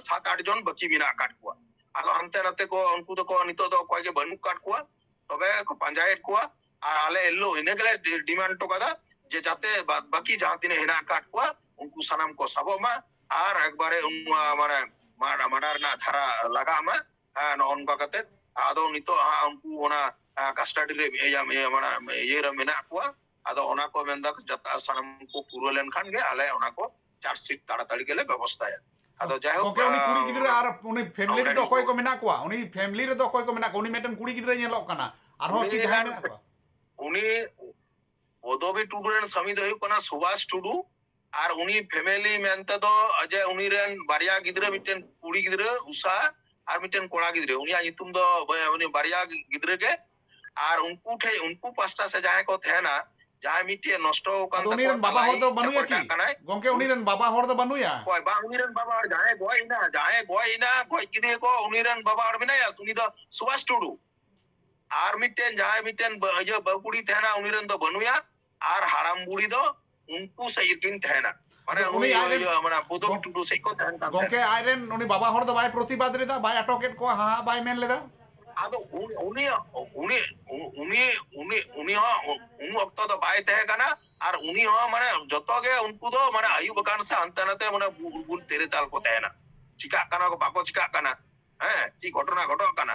7 8 জন বাকি মিনা কাট কো আর হানতে নাতে কো উনকু তো কো নিতো তো কয়গে বানু কাট কো তবে কো পাঞ্জায়েত কো ale ello inagala demand tokada je jate baki jahan tine hena kat kwa unku sanam ko saboma ar ekbare mane madanar na dhara lagama nonka kate ado nito unku ona custody re ya mane ye re mena kwa ado ona ko menda jata sanam ko puro len khan ge ale ona ko charge sheet taratari gele byabostaya ᱟᱫᱚ ᱡᱟᱭᱦᱳᱠ ᱩᱱᱤ ᱠᱩᱲᱤ ᱜᱤᱫᱽᱨᱟᱹ ᱟᱨ ᱩᱱᱤ family ᱨᱮᱫᱚ ᱚᱠᱚᱭ ᱠᱚ ᱢᱮᱱᱟᱜ ᱠᱚᱣᱟ ᱩᱱᱤ ᱯᱷᱮᱢᱤᱞᱤ ᱨᱮᱫᱚ ᱚᱠᱚᱭ ᱠᱚ ᱢᱮᱱᱟᱜ ᱠᱚᱣᱟ ᱩᱱᱤ ᱢᱤᱫᱴᱮᱱ ᱠᱩᱲᱤ ᱜᱤᱫᱽᱨᱟᱹ ᱧᱮᱞᱚᱜ ᱠᱟᱱᱟ ᱟᱨᱦᱚᱸ ᱪᱮᱫ ᱡᱟᱦᱟᱸᱭ ᱢᱮᱱᱟᱜ ᱠᱚᱣᱟ উনি ওদবি টুডু রেন স্বামী দো কোনা সুভাষ টুডু আর উনি ফ্যামিলি মেনতে দো যে উনি রেন বারিয়া গিদ্রে মিটেন কুড়ি গিদ্রে উষা আর মিটেন কোড়া গিদ্রে উনি নিতুম দো উনি বারিয়া গিদ্রে কে আর উনকু ঠে উনকু পাস্টা সে যায় কো থেনা যায় মিটে নষ্ট কান তো উনি রেন বাবা হর দো বানুয়া কি গঙ্কে উনি রেন বাবা হর দো বানুয়া কয় বা উনি রেন বাবা হর যায় গয় না যায় গয় না গয় কিদে কো উনি রেন বাবা হর বিনা সুনি দো সুভাষ টুডু ᱟᱨ ᱢᱤᱫᱴᱮᱱ ᱡᱟᱦᱟᱸᱭ ᱢᱤᱫᱴᱮᱱ ᱤᱭᱟᱹ ᱵᱟᱹᱠᱩᱲᱤ ᱛᱟᱦᱮᱱᱟ ᱩᱱᱤ ᱨᱮᱱ ᱫᱚ ᱵᱟᱹᱱᱩᱭᱟ ᱟᱨ ᱦᱟᱲᱟᱢ ᱵᱩᱲᱦᱤ ᱫᱚ ᱩᱱᱠᱩ ᱥᱟᱹᱦᱤᱡ ᱠᱤᱱ ᱛᱟᱦᱮᱱᱟ ᱢᱟᱱᱮ ᱩᱱᱤ ᱤᱭᱟᱹ ᱢᱟᱱᱮ ᱵᱩᱫᱩᱢ ᱴᱩᱰᱩ ᱥᱮᱡ ᱠᱚ ᱛᱟᱦᱮᱱ ᱠᱟᱱ ᱜᱚᱝᱠᱮ ᱟᱡᱨᱮᱱ ᱩᱱᱤ ᱵᱟᱵᱟ ᱦᱚᱲ ᱫᱚ ᱵᱟᱭ ᱯᱨᱚᱛᱤᱵᱟᱫ ᱞᱮᱫᱟ ᱵᱟᱭ ᱟᱴᱚᱠᱮᱫ ᱠᱚᱣᱟ ᱦᱟᱦᱟ ᱵᱟᱭ ᱢᱮᱱ ᱞᱮᱫᱟ ᱟᱫᱚ ᱩᱱᱤ ᱩᱱᱤ ᱩᱱᱤ ᱩᱱᱤ ᱩᱱᱤ ᱦᱚᱸ ᱩᱱ ᱚᱠᱛᱚ ᱫᱚ ᱵᱟᱭ ᱛᱟᱦᱮᱸ ᱠᱟᱱᱟ ᱟᱨ ᱩᱱᱤ ᱦᱚᱸ ᱢᱟᱱᱮ ᱡᱚᱛᱚ ᱜᱮ ᱩᱱᱠᱩ ᱫᱚ ᱢᱟᱱᱮ ᱟᱹᱭᱩᱵ ᱟᱠᱟᱱ ᱥᱮ ᱦᱟᱱᱛᱮ ᱱᱟᱛᱮ ᱢᱟᱱᱮ ᱵᱩᱞ ᱵᱩᱞ ᱛᱮᱨᱮ ᱛᱟᱞ ᱠᱚ ᱛᱟᱦᱮᱱᱟ ᱪᱤᱠᱟᱜ ᱠᱟᱱᱟ ᱠᱚ ᱵᱟᱠᱚ ᱪᱤᱠᱟᱜ ᱠᱟᱱᱟ ᱦᱮᱸ ᱪᱮᱫ ᱜᱷᱚᱴᱚᱱᱟ ᱜᱷᱚᱴᱚᱜ ᱠᱟᱱᱟ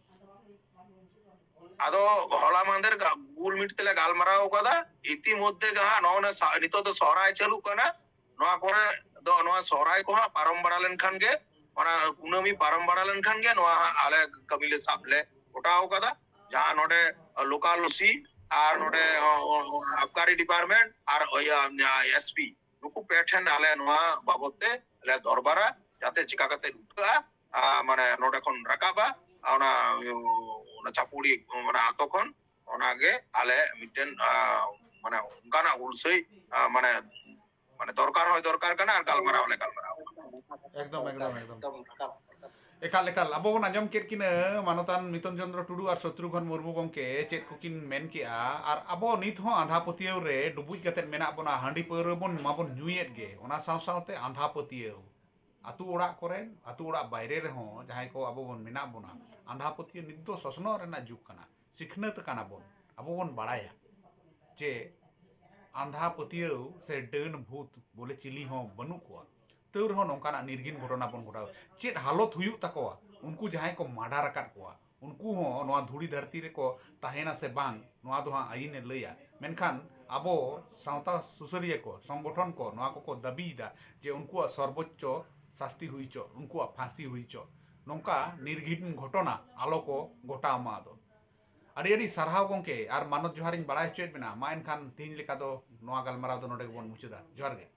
ᱟᱫᱚ ᱦᱚᱞᱟ ᱢᱟᱸᱫᱮᱨ ᱜᱩᱞ ᱢᱤᱴ ᱛᱮᱞᱮ ᱜᱟᱞᱢᱟᱨᱟᱣ ᱟᱠᱟᱫᱟ ᱤᱛᱤ ᱢᱚᱫᱽᱫᱷᱮ ᱜᱮ ᱦᱟᱸᱜ ᱱᱚᱜᱼᱚ ᱱᱤᱛᱚᱜ ᱫᱚ ᱥᱚᱦᱨᱟᱭ ᱪᱟᱹᱞᱩᱜ ᱠᱟᱱᱟ ᱱᱚᱣᱟ ᱠᱚᱨᱮ ᱫᱚ ᱱᱚᱣᱟ ᱥᱚᱦᱨᱟᱭ ᱠᱚ ᱦᱟᱸᱜ ᱯᱟᱨᱚᱢ ᱵᱟᱲᱟ ᱞᱮᱱᱠᱷᱟᱱ ᱜᱮ ᱚᱱᱟ ᱠᱩᱱᱟᱹᱢᱤ ᱯᱟᱨᱚᱢ ᱵᱟᱲᱟ ᱞᱮᱱᱠᱷᱟᱱ ᱜᱮ ᱱᱚᱣᱟ ᱦᱟᱸᱜ ᱟᱞᱮ ᱠᱟᱹᱢᱤ ᱞᱮ ᱥᱟᱵ ᱞᱮ ᱜᱚᱴᱟᱣ ᱟᱠᱟᱫᱟ ᱡᱟᱦᱟᱸ ᱱᱚᱰᱮ ᱞᱳᱠᱟᱞ ᱳᱥᱤ ᱟᱨ ᱱᱚᱰᱮ ᱟᱵᱠᱟᱨᱤ ᱰᱤᱯᱟᱨᱴᱢᱮᱱᱴ ᱟᱨ ᱮᱥᱯᱤ ᱱᱩᱠᱩ ᱯᱮ ᱴᱷᱮᱱ ᱟᱞᱮ ᱱᱚᱣᱟ ᱵᱟᱵᱚᱫ ᱛᱮ ᱞᱮ ᱫᱚᱨᱵᱟᱨᱟ ᱡᱟᱛᱮ ᱪᱤᱠᱟ ᱠᱟᱛᱮ ᱩᱴᱠᱟᱹᱜᱼᱟ ᱢᱟᱱᱮ ᱱᱚᱰᱮ ᱠᱷᱚᱱ ᱨᱟᱠᱟᱵᱟ ᱚᱱᱟ ᱟᱞᱮ ᱢᱤᱫᱴᱮᱱ ᱚᱱᱠᱟᱱᱟᱜ ᱦᱩᱞᱥᱟᱹᱭ মানে দরকার হয় দরকার কানা আর গালমারাও লে গালমারাও একদম একদম একদম। একাল একাল আবো বন আজম কেট কিনা মানতান মিতন চন্দ্র টুডু আর শত্রুঘন মুরমু গমকে চেদ কুকিন মেন কে আর আবো নিত হো আন্ধা রে ডুবুজ কাতেন মেনা বোনা হাঁডি পাᱹᱣᱨᱟᱹ মাবন ᱧᱩᱭᱮᱫ ᱜᱮ ᱚᱱᱟ ᱥᱟᱶ ᱥᱟᱶᱛᱮ আধা পতিয়ে ᱟᱛᱩ ᱚᱲᱟᱜ ᱠᱚᱨᱮ ᱟᱛᱩ ᱚᱲᱟᱜ ᱵᱟᱭᱨᱮ ᱨᱮᱦᱚᱸ ᱡᱟᱦᱟᱸᱭ ᱠᱚ ᱟᱵᱚ ᱵᱚᱱ ᱢᱮᱱᱟᱜ ᱵᱚᱱᱟ आंधा पतियव से डन भूत बोले चिली हो बनू को तव रहो नोकाना निर्गिन घटना बन घटा चेत हालत हो उनको जहाँ को माडार उनको धूड़ी धरती को से बांग आईने लैया मेखान अब सावता सुसरिया को संगठन को को दबीदा जे उनको सर्वोच्च ᱥᱟᱥᱛᱤ ᱦᱩᱭ ᱪᱚ ᱩᱱᱠᱩᱣᱟᱜ ᱯᱷᱟᱸᱥᱤ ᱦᱩᱭ ᱪᱚ ᱱᱚᱝᱠᱟ ᱱᱤᱨᱜᱷᱤᱴ ᱜᱷᱚᱴᱚᱱᱟ ᱟᱞᱚ ᱠᱚ ᱜᱚᱴᱟ ᱢᱟ ᱫᱚ ᱟᱹᱰᱤ ᱟᱹᱰᱤ ᱥᱟᱨᱦᱟᱣ ᱜᱚᱢᱠᱮ ᱟᱨ ᱢᱟᱱᱚᱛ ᱡᱚᱦᱟᱨᱤᱧ ᱵᱟᱲᱟᱭ ᱦᱚᱪᱚᱭᱮᱫ ᱵᱮᱱᱟ ᱢᱟ ᱮᱱᱠᱷᱟᱱ ᱛᱤᱦᱤᱧ ᱞᱮᱠᱟ ᱫᱚ ᱱᱚᱣᱟ ᱜᱟᱞᱢᱟᱨᱟᱣ ᱫᱚ ᱱᱚᱰᱮ ᱜᱮᱵᱚᱱ ᱢᱩᱪᱟᱹᱫᱟ ᱡᱚᱦᱟᱨ ᱜᱮ